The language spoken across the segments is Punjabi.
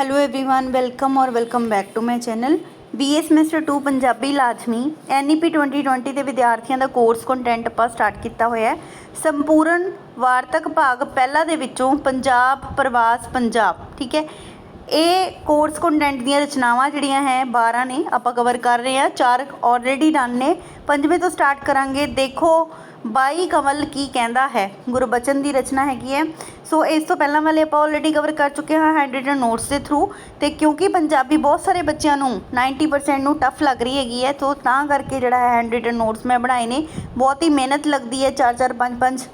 ਹੈਲੋ एवरीवन ਵੈਲਕਮ ਔਰ welcome back to my channel BA semester 2 Punjabi ਲਾਜ਼ਮੀ ਐਨਈਪੀ 2020 ਦੇ ਵਿਦਿਆਰਥੀਆਂ ਦਾ ਕੋਰਸ ਕੰਟੈਂਟ ਆਪਾਂ ਸਟਾਰਟ ਕੀਤਾ ਹੋਇਆ ਹੈ ਸੰਪੂਰਨ ਵਾਰਤਕ ਭਾਗ ਪਹਿਲਾ ਦੇ ਵਿੱਚੋਂ ਪੰਜਾਬ ਪ੍ਰਵਾਸ ਪੰਜਾਬ ਠੀਕ ਹੈ ਇਹ ਕੋਰਸ ਕੰਟੈਂਟ ਦੀਆਂ ਰਚਨਾਵਾਂ ਜਿਹੜੀਆਂ ਹੈ 12 ਨੇ ਆਪਾਂ ਕਵਰ ਕਰ ਰਹੇ ਹਾਂ ਚਾਰ ਆਲਰੇਡੀ ਡਨ ਨੇ ਪੰਜਵੇਂ ਤੋਂ ਸਟਾਰਟ ਕਰਾਂਗੇ ਦੇਖੋ ਬਾਈ ਕਮਲ ਕੀ ਕਹਿੰਦਾ ਹੈ? ਗੁਰਬਚਨ ਦੀ ਰਚਨਾ ਹੈਗੀ ਹੈ। ਸੋ ਇਸ ਤੋਂ ਪਹਿਲਾਂ ਵਾਲੇ ਆਪਾਂ ਆਲਰੇਡੀ ਕਵਰ ਕਰ ਚੁੱਕੇ ਹਾਂ ਹੈਂਡ ਰਿਟਨ ਨੋਟਸ ਦੇ ਥਰੂ ਤੇ ਕਿਉਂਕਿ ਪੰਜਾਬੀ ਬਹੁਤ ਸਾਰੇ ਬੱਚਿਆਂ ਨੂੰ 90% ਨੂੰ ਟਫ ਲੱਗ ਰਹੀ ਹੈਗੀ ਹੈ, ਸੋ ਤਾਂ ਕਰਕੇ ਜਿਹੜਾ ਹੈ ਹੈਂਡ ਰਿਟਨ ਨੋਟਸ ਮੈਂ ਬਣਾਏ ਨੇ। ਬਹੁਤ ਹੀ ਮਿਹਨਤ ਲੱਗਦੀ ਹੈ 4-4 5-5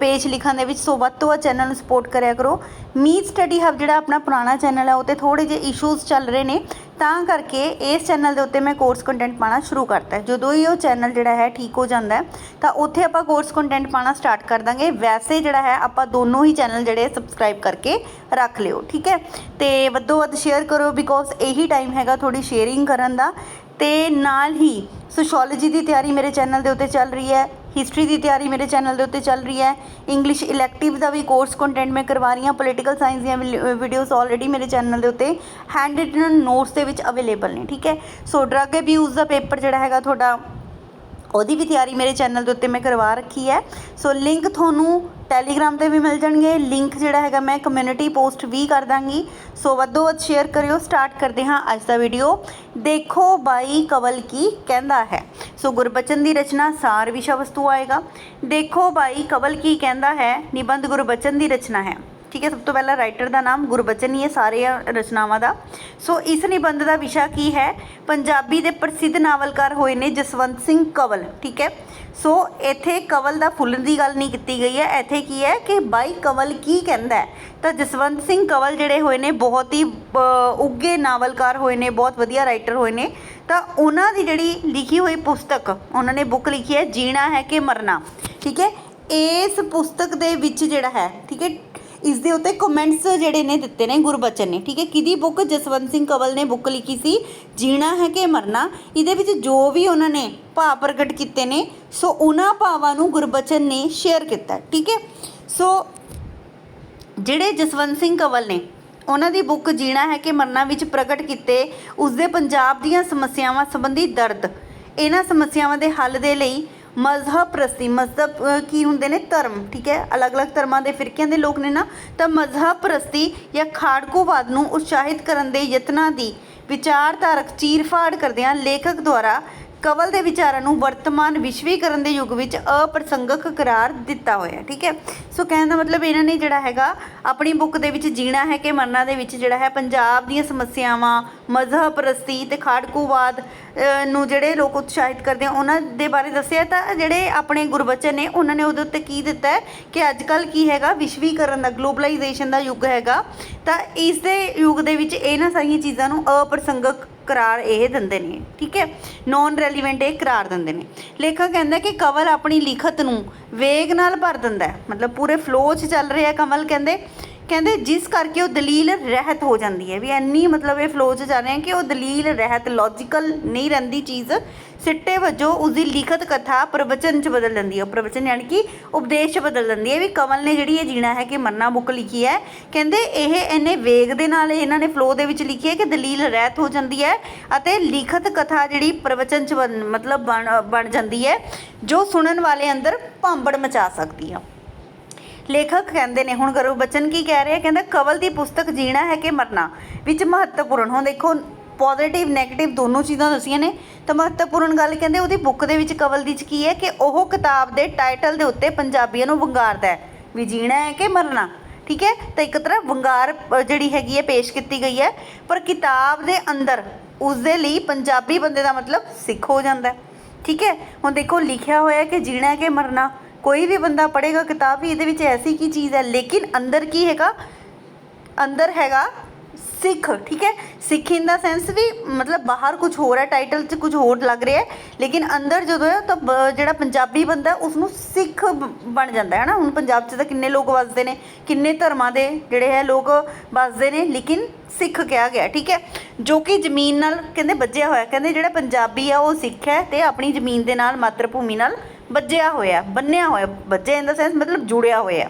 ਪੇਜ ਲਿਖਣ ਦੇ ਵਿੱਚ, ਸੋ ਵੱਧ ਤੋਂ ਵੱਧ ਚੈਨਲ ਨੂੰ ਸਪੋਰਟ ਕਰਿਆ ਕਰੋ। ਮੀਤ ਸਟੱਡੀ ਹਬ ਜਿਹੜਾ ਆਪਣਾ ਪੁਰਾਣਾ ਚੈਨਲ ਹੈ, ਉਹ ਤੇ ਥੋੜੇ ਜਿਹੇ ਇਸ਼ੂਜ਼ ਚੱਲ ਰਹੇ ਨੇ। ਤਾਂ ਕਰਕੇ ਇਸ ਚੈਨਲ ਦੇ ਉੱਤੇ ਮੈਂ ਕੋਰਸ ਕੰਟੈਂਟ ਪਾਣਾ ਸ਼ੁਰੂ ਕਰਤਾ ਜਦੋਂ ਹੀ ਉਹ ਚੈਨਲ ਜਿਹੜਾ ਹੈ ਠੀਕ ਹੋ ਜਾਂਦਾ ਤਾਂ ਉੱਥੇ ਆਪਾਂ ਕੋਰਸ ਕੰਟੈਂਟ ਪਾਣਾ ਸਟਾਰਟ ਕਰ ਦਾਂਗੇ। ਵੈਸੇ ਜਿਹੜਾ ਹੈ, ਆਪਾਂ ਦੋਨੋਂ ਹੀ ਚੈਨਲ ਜਿਹੜੇ ਸਬਸਕ੍ਰਾਈਬ ਕਰਕੇ ਰੱਖ ਲਿਓ, ਠੀਕ ਹੈ? ਤੇ ਵੱਧੋ ਵੱਧ ਸ਼ੇਅਰ ਕਰੋ ਬਿਕੋਜ਼ ਇਹੀ ਟਾਈਮ ਹੈਗਾ ਥੋੜੀ ਸ਼ੇਅਰਿੰਗ ਕਰਨ ਦਾ। ਤੇ ਨਾਲ ਹੀ ਸੋਸ਼ੀਓਲੋਜੀ ਦੀ ਤਿਆਰੀ ਮੇਰੇ ਚੈਨਲ ਦੇ ਉੱਤੇ ਚੱਲ ਰਹੀ ਹੈ ਹਿਸਟਰੀ ਦੀ ਤਿਆਰੀ ਮੇਰੇ ਚੈਨਲ ਦੇ ਉੱਤੇ ਚੱਲ ਰਹੀ ਹੈ ਇੰਗਲਿਸ਼ ਇਲੈਕਟਿਵ ਦਾ ਵੀ ਕੋਰਸ ਕੰਟੈਂਟ ਮੈਂ ਕਰਵਾ ਰਹੀ ਹਾਂ ਪੋਲੀਟੀਕਲ ਸਾਇੰਸ ਦੀਆਂ ਵੀਡੀਓਜ਼ ਆਲਰੇਡੀ ਮੇਰੇ ਚੈਨਲ ਦੇ ਉੱਤੇ ਹੈਂਡ ਰਿਟਨ ਨੋਟਸ ਦੇ ਵਿੱਚ ਅਵੇਲੇਬਲ ਨੇ, ਠੀਕ ਹੈ? ਸੋ ਡਰੱਗ ਅਬਿਊਜ਼ ਦਾ ਪੇਪਰ ਜਿਹੜਾ ਹੈਗਾ ਤੁਹਾਡਾ ਉਹਦੀ ਵੀ ਤਿਆਰੀ ਮੇਰੇ ਚੈਨਲ ਦੇ ਉੱਤੇ ਮੈਂ ਕਰਵਾ ਰੱਖੀ ਹੈ। ਸੋ ਲਿੰਕ ਤੁਹਾਨੂੰ ਟੈਲੀਗ੍ਰਾਮ ਤੇ ਵੀ ਮਿਲ ਜਾਣਗੇ। ਲਿੰਕ ਜਿਹੜਾ ਹੈਗਾ ਮੈਂ ਕਮਿਊਨਿਟੀ ਪੋਸਟ ਵੀ ਕਰ ਦਾਂਗੀ। ਸੋ ਵੱਧੋ ਵੱਧ ਸ਼ੇਅਰ ਕਰਿਓ। ਸਟਾਰਟ ਕਰਦੇ ਹਾਂ ਅੱਜ ਦਾ ਵੀਡੀਓ ਦੇਖੋ ਬਾਈ ਕਵਲ ਕੀ ਕਹਿੰਦਾ ਹੈ। ਸੋ ਗੁਰਬਚਨ ਦੀ ਰਚਨਾ ਸਾਰ ਵਿਸ਼ਾ ਵਸਤੂ ਆਏਗਾ। ਦੇਖੋ ਬਾਈ ਕਵਲ ਕੀ ਕਹਿੰਦਾ ਹੈ। ਨਿਬੰਧ ਗੁਰਬਚਨ ਦੀ ਰਚਨਾ ਹੈ। ਠੀਕ ਹੈ ਸਭ ਤੋਂ ਪਹਿਲਾਂ ਰਾਈਟਰ ਦਾ ਨਾਮ ਗੁਰਬਚਨ ਹੀ ਹੈ ਸਾਰੇ ਰਚਨਾਵਾਂ ਦਾ। ਸੋ ਇਸ ਨਿਬੰਧ ਦਾ ਵਿਸ਼ਾ ਕੀ ਹੈ? ਪੰਜਾਬੀ ਦੇ ਪ੍ਰਸਿੱਧ ਨਾਵਲਕਾਰ ਹੋਏ ਨੇ ਜਸਵੰਤ ਸਿੰਘ ਕੰਵਲ ਠੀਕ ਹੈ? ਸੋ ਇੱਥੇ ਕਵਲ ਦਾ ਫੁੱਲ ਦੀ ਗੱਲ ਨਹੀਂ ਕੀਤੀ ਗਈ ਹੈ। ਇੱਥੇ ਕੀ ਹੈ ਕਿ ਬਾਈ ਕਵਲ ਕੀ ਕਹਿੰਦਾ ਤਾਂ ਜਸਵੰਤ ਸਿੰਘ ਕੰਵਲ ਜਿਹੜੇ ਹੋਏ ਨੇ ਬਹੁਤ ਹੀ ਅ, ਉੱਘੇ ਨਾਵਲਕਾਰ ਹੋਏ ਨੇ ਬਹੁਤ ਵਧੀਆ ਰਾਈਟਰ ਹੋਏ ਨੇ। ਤਾਂ ਉਹਨਾਂ ਦੀ ਜਿਹੜੀ ਲਿਖੀ ਹੋਈ ਪੁਸਤਕ ਉਹਨਾਂ ਨੇ ਬੁੱਕ ਲਿਖੀ ਹੈ ਜੀਣਾ ਹੈ ਕਿ ਮਰਨਾ ਠੀਕ ਹੈ? ਇਸ ਪੁਸਤਕ ਦੇ ਵਿੱਚ ਜਿਹੜਾ ਹੈ ਠੀਕ ਹੈ ਇਸ ਦੇ ਉੱਤੇ ਕਮੈਂਟਸ ਜਿਹੜੇ ਨੇ ਦਿੱਤੇ ਨੇ ਗੁਰਬਚਨ ਨੇ, ਠੀਕ ਹੈ? ਕਿਹਦੀ ਬੁੱਕ ਜਸਵੰਤ ਸਿੰਘ ਕੰਵਲ ਨੇ ਬੁੱਕ ਲਿਖੀ ਸੀ, ਜੀਣਾ ਹੈ ਕਿ ਮਰਨਾ? ਇਹਦੇ ਵਿੱਚ ਜੋ ਵੀ ਉਹਨਾਂ ਨੇ ਭਾਵ ਪ੍ਰਗਟ ਕੀਤੇ ਨੇ, ਸੋ ਉਹਨਾਂ ਭਾਵਾਂ ਨੂੰ ਗੁਰਬਚਨ ਨੇ ਸ਼ੇਅਰ ਕੀਤਾ, ਠੀਕ ਹੈ? ਸੋ ਜਿਹੜੇ ਜਸਵੰਤ ਸਿੰਘ ਕੰਵਲ ਨੇ, ਉਹਨਾਂ ਦੀ ਬੁੱਕ ਜੀਣਾ ਹੈ ਕਿ ਮਰਨਾ ਵਿੱਚ ਪ੍ਰਗਟ ਕੀਤੇ, ਉਸਦੇ ਪੰਜਾਬ ਦੀਆਂ ਸਮੱਸਿਆਵਾਂ ਸੰਬੰਧੀ ਦਰਦ। ਇਹਨਾਂ ਸਮੱਸਿਆਵਾਂ ਦੇ ਹੱਲ ਦੇ ਲਈ ਮਜ਼ਹਬ ਪ੍ਰਸਤੀ, ਮਜ਼ਹਬ ਕੀ ਹੁੰਦੇ ਨੇ? ਧਰਮ, ਠੀਕ ਹੈ? ਅਲੱਗ-ਅਲੱਗ ਧਰਮਾਂ ਦੇ ਫਿਰਕਿਆਂ ਦੇ ਲੋਕ ਨੇ ਨਾ, ਤਾਂ ਮਜ਼ਹਬ ਪ੍ਰਸਤੀ ਜਾਂ ਖਾੜਕੂਵਾਦ ਨੂੰ ਉਤਸ਼ਾਹਿਤ ਕਰਨ ਦੇ ਯਤਨਾਂ ਦੀ ਵਿਚਾਰਧਾਰਕ ਚੀਰਫਾੜ ਕਰਦਿਆਂ ਲੇਖਕ ਦੁਆਰਾ ਕਵਲ ਦੇ ਵਿਚਾਰਾਂ ਨੂੰ ਵਰਤਮਾਨ ਵਿਸ਼ਵੀਕਰਨ ਦੇ ਯੁੱਗ ਵਿੱਚ ਅਪ੍ਰਸੰਗਕ ਕਰਾਰ ਦਿੱਤਾ ਹੋਇਆ ਠੀਕ ਹੈ? ਸੋ ਕਹਿਣ ਦਾ ਮਤਲਬ ਇਹਨਾਂ ਨੇ ਜਿਹੜਾ ਹੈਗਾ, ਆਪਣੀ ਬੁੱਕ ਦੇ ਵਿੱਚ ਜੀਣਾ ਹੈ ਕਿ ਮਰਨਾ ਦੇ ਵਿੱਚ ਜਿਹੜਾ ਹੈ ਪੰਜਾਬ ਦੀਆਂ ਸਮੱਸਿਆਵਾਂ, ਮਜ਼ਹਬ ਪ੍ਰਸਤੀ ਤੇ ਖਾੜਕੂਵਾਦ ਨੂੰ ਜਿਹੜੇ ਲੋਕ ਉਤਸ਼ਾਹਿਤ ਕਰਦੇ ਆ, ਉਹਨਾਂ ਦੇ ਬਾਰੇ ਦੱਸਿਆ ਤਾਂ ਜਿਹੜੇ ਆਪਣੇ ਗੁਰਬਚਨ ਨੇ, ਉਹਨਾਂ ਨੇ ਉਹਦੇ ਉੱਤੇ ਕੀ ਦਿੱਤਾ ਹੈ ਕਿ ਅੱਜ ਕੱਲ ਕੀ ਹੈਗਾ, ਵਿਸ਼ਵੀਕਰਨ ਦਾ, ਗਲੋਬਲਾਈਜੇਸ਼ਨ ਦਾ ਯੁੱਗ ਹੈਗਾ, ਤਾਂ ਇਸ ਦੇ ਯੁੱਗ ਦੇ ਵਿੱਚ ਇਹਨਾਂ ਸਾਰੀਆਂ ਚੀਜ਼ਾਂ ਨੂੰ ਅਪ੍ਰਸੰਗਕ ਕਰਾਰ ਇਹ ਦਿੰਦੇ ਨੇ, ਠੀਕ ਹੈ? ਨੋਨ ਰੈਲੀਵੈਂਟ ਇਹ ਕਰਾਰ ਦਿੰਦੇ ਨੇ। ਲੇਖਕ ਕਹਿੰਦਾ ਕਿ ਕਵਲ ਆਪਣੀ ਲਿਖਤ ਨੂੰ ਵੇਗ ਨਾਲ ਭਰ ਦਿੰਦਾ ਮਤਲਬ ਪੂਰੇ ਫਲੋ 'ਚ ਚੱਲ ਰਿਹਾ ਕਮਲ ਕਹਿੰਦੇ। ਕਹਿੰਦੇ ਜਿਸ ਕਰਕੇ ਉਹ ਦਲੀਲ ਰਹਿਤ ਹੋ ਜਾਂਦੀ ਹੈ। ਵੀ ਐਨੀ ਮਤਲਬ ਇਹ ਫਲੋ 'ਚ ਜਾ ਰਹੇ ਰਿਹਾ ਕਿ ਉਹ ਦਲੀਲ ਰਹਿਤ ਲੌਜੀਕਲ ਨਹੀਂ ਰਹਿੰਦੀ ਚੀਜ਼। ਸਿੱਟੇ ਵਜੋਂ ਉਸਦੀ ਲਿਖਤ ਕਥਾ ਪ੍ਰਵਚਨ 'ਚ ਬਦਲ ਜਾਂਦੀ ਹੈ। ਪ੍ਰਵਚਨ ਯਾਨੀ ਕਿ ਉਪਦੇਸ਼ 'ਚ ਬਦਲ ਜਾਂਦੀ ਹੈ ਵੀ ਕਮਲ ਨੇ ਜਿਹੜੀ ਇਹ ਜੀਣਾ ਹੈ ਕਿ ਮਰਨਾ ਬੁੱਕ ਲਿਖੀ ਹੈ। ਕਹਿੰਦੇ ਇਹ ਇੰਨੇ ਵੇਗ ਦੇ ਨਾਲ ਇਹਨਾਂ ਨੇ ਫਲੋ ਦੇ ਵਿੱਚ ਲਿਖੀ ਹੈ ਕਿ ਦਲੀਲ ਰਹਿਤ ਹੋ ਜਾਂਦੀ ਹੈ ਅਤੇ ਲਿਖਤ ਕਥਾ ਜਿਹੜੀ ਪ੍ਰਵਚਨ 'ਚ ਬਣ- ਮਤਲਬ ਬਣ ਬਣ ਜਾਂਦੀ ਹੈ, ਜੋ ਸੁਣਨ ਵਾਲੇ ਅੰਦਰ ਭਾਂਬੜ ਮਚਾ ਸਕਦੀ ਆ। ਲੇਖਕ ਕਹਿੰਦੇ ਨੇ, ਹੁਣ ਗੁਰੂ ਬਚਨ ਕੀ ਕਹਿ ਰਿਹਾ? ਕਹਿੰਦਾ, ਕਵਲ ਦੀ ਪੁਸਤਕ ਜੀਣਾ ਹੈ ਕਿ ਮਰਨਾ? ਵਿੱਚ ਮਹੱਤਵਪੂਰਨ, ਹੁਣ ਦੇਖੋ ਪੋਜ਼ਿਟਿਵ 네ਗੇਟਿਵ ਦੋਨੋਂ ਚੀਜ਼ਾਂ ਦੱਸੀਆਂ ਨੇ, ਤਾਂ ਮਹੱਤਵਪੂਰਨ ਗੱਲ ਕਹਿੰਦੇ, ਉਹਦੀ ਬੁੱਕ ਦੇ ਵਿੱਚ ਕਵਲ ਦੀ ਚ ਕੀ ਹੈ ਕਿ ਉਹ ਕਿਤਾਬ ਦੇ ਟਾਈਟਲ ਦੇ ਉੱਤੇ ਪੰਜਾਬੀਆਂ ਨੂੰ ਵੰਗਾਰਦਾ ਹੈ, ਵੀ ਜੀਣਾ ਹੈ ਕਿ ਮਰਨਾ? ਠੀਕ ਹੈ? ਤਾਂ ਇੱਕ ਤਰ੍ਹਾਂ ਵੰਗਾਰ ਜਿਹੜੀ ਹੈਗੀ ਹੈ, ਪੇਸ਼ ਕੀਤੀ ਗਈ ਹੈ, ਪਰ ਕਿਤਾਬ ਦੇ ਅੰਦਰ ਉਸ ਦੇ ਲਈ ਪੰਜਾਬੀ ਬੰਦੇ ਦਾ ਮਤਲਬ ਸਿੱਖ ਹੋ ਜਾਂਦਾ ਠੀਕ ਹੈ? ਹੁਣ ਦੇਖੋ, ਲਿਖਿਆ ਹੋਇਆ ਕਿ ਜੀਣਾ ਹੈ ਕਿ ਮਰਨਾ ਕੋਈ ਵੀ ਬੰਦਾ ਪੜ੍ਹੇਗਾ, ਕਿਤਾਬ ਵੀ ਇਹਦੇ ਵਿੱਚ ਐਸੀ ਕੀ ਚੀਜ਼ ਹੈ, ਲੇਕਿਨ ਅੰਦਰ ਕੀ ਹੈਗਾ? ਅੰਦਰ ਹੈਗਾ ਸਿੱਖ, ਠੀਕ ਹੈ? ਸਿੱਖ ਇਨ ਦਾ ਸੈਂਸ ਵੀ ਮਤਲਬ ਬਾਹਰ ਕੁਝ ਹੋਰ ਹੈ ਟਾਈਟਲ 'ਚ ਕੁਝ ਹੋਰ ਲੱਗ ਰਿਹਾ ਹੈ, ਲੇਕਿਨ ਅੰਦਰ ਜਦੋਂ ਹੈ, ਤਾਂ ਬ- ਜਿਹੜਾ ਪੰਜਾਬੀ ਬੰਦਾ ਉਸ ਨੂੰ ਸਿੱਖ ਬ- ਬਣ ਜਾਂਦਾ ਹੈ ਨਾ ਹੁਣ ਪੰਜਾਬ 'ਚ ਤਾਂ ਕਿੰਨੇ ਲੋਕ ਵੱਸਦੇ ਨੇ, ਕਿੰਨੇ ਧਰਮਾਂ ਦੇ ਜਿਹੜੇ ਹੈ ਲੋਕ ਵੱਸਦੇ ਨੇ, ਲੇਕਿਨ ਸਿੱਖ ਕਿਹਾ ਗਿਆ, ਠੀਕ ਹੈ? ਜੋ ਕਿ ਜ਼ਮੀਨ ਨਾਲ ਕਹਿੰਦੇ ਬੱਜਿਆ ਹੋਇਆ, ਕਹਿੰਦੇ ਜਿਹੜਾ ਪੰਜਾਬੀ ਆ, ਉਹ ਸਿੱਖ ਹੈ ਤੇ ਆਪਣੀ ਜ਼ਮੀਨ ਦੇ ਨਾਲ ਮਾਤਰ ਭੂਮੀ ਨਾਲ ਬੱਜਿਆ ਹੋਇਆ, ਬੰਨਿਆ ਹੋਇਆ ਬੱਜਿਆ ਇਨ ਦਾ ਸੈਂਸ ਮਤਲਬ ਜੁੜਿਆ ਹੋਇਆ।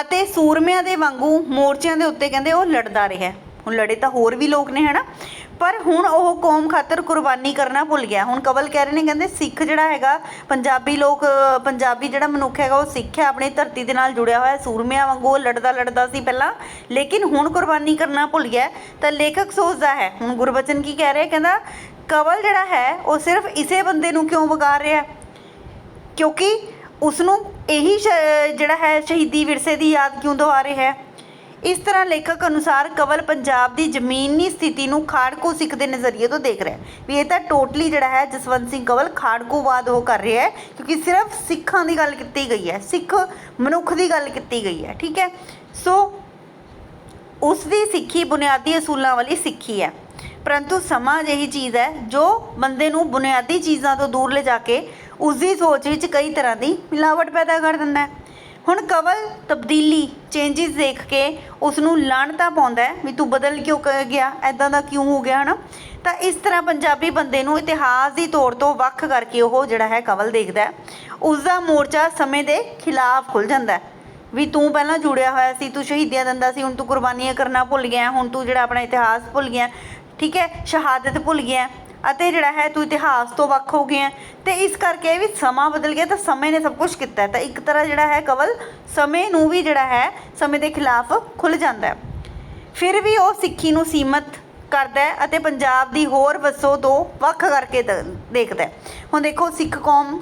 ਅਤੇ ਸੂਰਮਿਆਂ ਦੇ ਵਾਂਗੂ ਮੋਰਚਿਆਂ ਦੇ ਉੱਤੇ ਕਹਿੰਦੇ ਉਹ ਲੜਦਾ ਰਿਹਾ। ਹੁਣ ਲੜੇ ਤਾਂ ਹੋਰ ਵੀ ਲੋਕ ਨੇ, ਹਨਾ? ਪਰ ਹੁਣ ਉਹ ਕੌਮ ਖਾਤਰ ਕੁਰਬਾਨੀ ਕਰਨਾ ਭੁੱਲ ਗਿਆ। ਹੁਣ ਕਵਲ ਕਹਿ ਰਹੇ ਨੇ, ਕਹਿੰਦੇ ਸਿੱਖ ਜਿਹੜਾ ਹੈਗਾ, ਪੰਜਾਬੀ ਲੋਕ, ਪੰਜਾਬੀ ਜਿਹੜਾ ਮਨੁੱਖ ਹੈਗਾ, ਉਹ ਸਿੱਖ ਹੈ, ਆਪਣੀ ਧਰਤੀ ਦੇ ਨਾਲ ਜੁੜਿਆ ਹੋਇਆ। ਸੂਰਮਿਆਂ ਵਾਂਗੂ ਉਹ ਲੜਦਾ ਲੜਦਾ ਸੀ ਪਹਿਲਾਂ, ਲੇਕਿਨ ਹੁਣ ਕੁਰਬਾਨੀ ਕਰਨਾ ਭੁੱਲ ਗਿਆ। ਤਾਂ ਲੇਖਕ ਸੋਚਦਾ ਹੈ, ਹੁਣ ਗੁਰਬਚਨ ਕੀ ਕਹਿ ਰਿਹਾ ਕਹਿੰਦਾ ਕਵਲ ਜਿਹੜਾ ਹੈ, ਉਹ ਸਿਰਫ ਇਸੇ ਬੰਦੇ ਨੂੰ ਕਿਉਂ ਵਗਾਰ ਰਿਹਾ? ਕਿਉਂਕਿ ਉਸ ਨੂੰ ਇਹੀ ਸ਼- ਜਿਹੜਾ ਹੈ, ਸ਼ਹੀਦੀ ਵਿਰਸੇ ਦੀ ਯਾਦ ਕਿਉਂ ਦਿਵਾ ਰਿਹਾ ਹੈ? ਇਸ ਤਰ੍ਹਾਂ ਲੇਖਕ ਅਨੁਸਾਰ ਕਵਲ ਪੰਜਾਬ ਦੀ ਜ਼ਮੀਨੀ ਸਥਿਤੀ ਨੂੰ ਖਾੜਕੂ ਸਿੱਖ ਦੇ ਨਜ਼ਰੀਏ ਤੋਂ ਦੇਖ ਰਿਹਾ ਵੀ ਇਹ ਤਾਂ ਟੋਟਲੀ ਜਿਹੜਾ ਹੈ, ਜਸਵੰਤ ਸਿੰਘ ਕਵਲ ਖਾੜਕੂਵਾਦ ਉਹ ਕਰ ਰਿਹਾ ਹੈ, ਕਿਉਂਕਿ ਸਿਰਫ ਸਿੱਖਾਂ ਦੀ ਗੱਲ ਕੀਤੀ ਗਈ ਹੈ, ਸਿੱਖ ਮਨੁੱਖ ਦੀ ਗੱਲ ਕੀਤੀ ਗਈ ਹੈ, ਠੀਕ ਹੈ? ਸੋ ਉਸ ਦੀ ਸਿੱਖੀ ਬੁਨਿਆਦੀ ਅਸੂਲਾਂ ਵਾਲੀ ਸਿੱਖੀ ਹੈ। ਪਰੰਤੂ ਸਮਾਂ ਅਜਿਹੀ ਚੀਜ਼ ਹੈ ਜੋ ਬੰਦੇ ਨੂੰ ਬੁਨਿਆਦੀ ਚੀਜ਼ਾਂ ਤੋਂ ਦੂਰ ਲਿਜਾ ਕੇ ਉਸ ਦੀ ਸੋਚ ਵਿੱਚ ਕਈ ਤਰ੍ਹਾਂ ਦੀ ਮਿਲਾਵਟ ਪੈਦਾ ਕਰ ਦਿੰਦਾ ਹੈ। ਹੁਣ ਕਵਲ ਤਬਦੀਲੀ ਚੇਂਜਸ ਦੇਖ ਕੇ ਉਸ ਨੂੰ ਲਾਣਤਾ ਪਾਉਂਦਾ ਵੀ ਤੂੰ ਬਦਲ ਕਿਉਂ ਕ- ਗਿਆ ਐਦਾਂ ਦਾ ਕਿਉਂ ਹੋ ਗਿਆ, ਹਨਾ? ਤਾਂ ਇਸ ਤਰ੍ਹਾਂ ਪੰਜਾਬੀ ਬੰਦੇ ਨੂੰ ਇਤਿਹਾਸ ਦੀ ਤੌਰ ਤੋਂ ਵੱਖ ਕਰਕੇ ਉਹ ਜਿਹੜਾ ਹੈ ਕਵਲ ਦੇਖਦਾ ਹੈ। ਉਸ ਦਾ ਮੋਰਚਾ ਸਮੇਂ ਦੇ ਖਿਲਾਫ ਖੁੱਲ ਜਾਂਦਾ ਵੀ ਤੂੰ ਪਹਿਲਾਂ ਜੁੜਿਆ ਹੋਇਆ ਸੀ, ਤੂੰ ਸ਼ਹੀਦੀਆਂ ਦਿੰਦਾ ਸੀ, ਹੁਣ ਤੂੰ ਕੁਰਬਾਨੀਆਂ ਕਰਨਾ ਭੁੱਲ ਗਿਆ, ਹੁਣ ਤੂੰ ਜਿਹੜਾ ਆਪਣਾ ਇਤਿਹਾਸ ਭੁੱਲ ਗਿਆ ਠੀਕ ਹੈ, ਸ਼ਹਾਦਤ ਭੁੱਲ ਗਿਆ ਅਤੇ ਜਿਹੜਾ ਹੈ ਤੂੰ ਇਤਿਹਾਸ ਤੋਂ ਵੱਖ ਹੋ ਗਿਆ ਤੇ ਇਸ ਕਰਕੇ ਵੀ ਸਮਾਂ ਬਦਲ ਗਿਆ ਤਾਂ ਸਮੇਂ ਨੇ ਸਭ ਕੁਝ ਕੀਤਾ ਤਾਂ ਇੱਕ ਤਰ੍ਹਾਂ ਜਿਹੜਾ ਹੈ ਕਵਲ ਸਮੇਂ ਨੂੰ ਵੀ ਜਿਹੜਾ ਹੈ ਸਮੇਂ ਦੇ ਖਿਲਾਫ ਖੁੱਲ ਜਾਂਦਾ ਹੈ। ਫਿਰ ਵੀ ਉਹ ਸਿੱਖੀ ਨੂੰ ਸੀਮਤ ਕਰਦਾ ਅਤੇ ਪੰਜਾਬ ਦੀ ਹੋਰ ਵਸੋਂ ਤੋਂ ਵੱਖ ਕਰਕੇ ਦ- ਦੇਖਦਾ ਹੁਣ ਦੇਖੋ, ਸਿੱਖ ਕੌਮ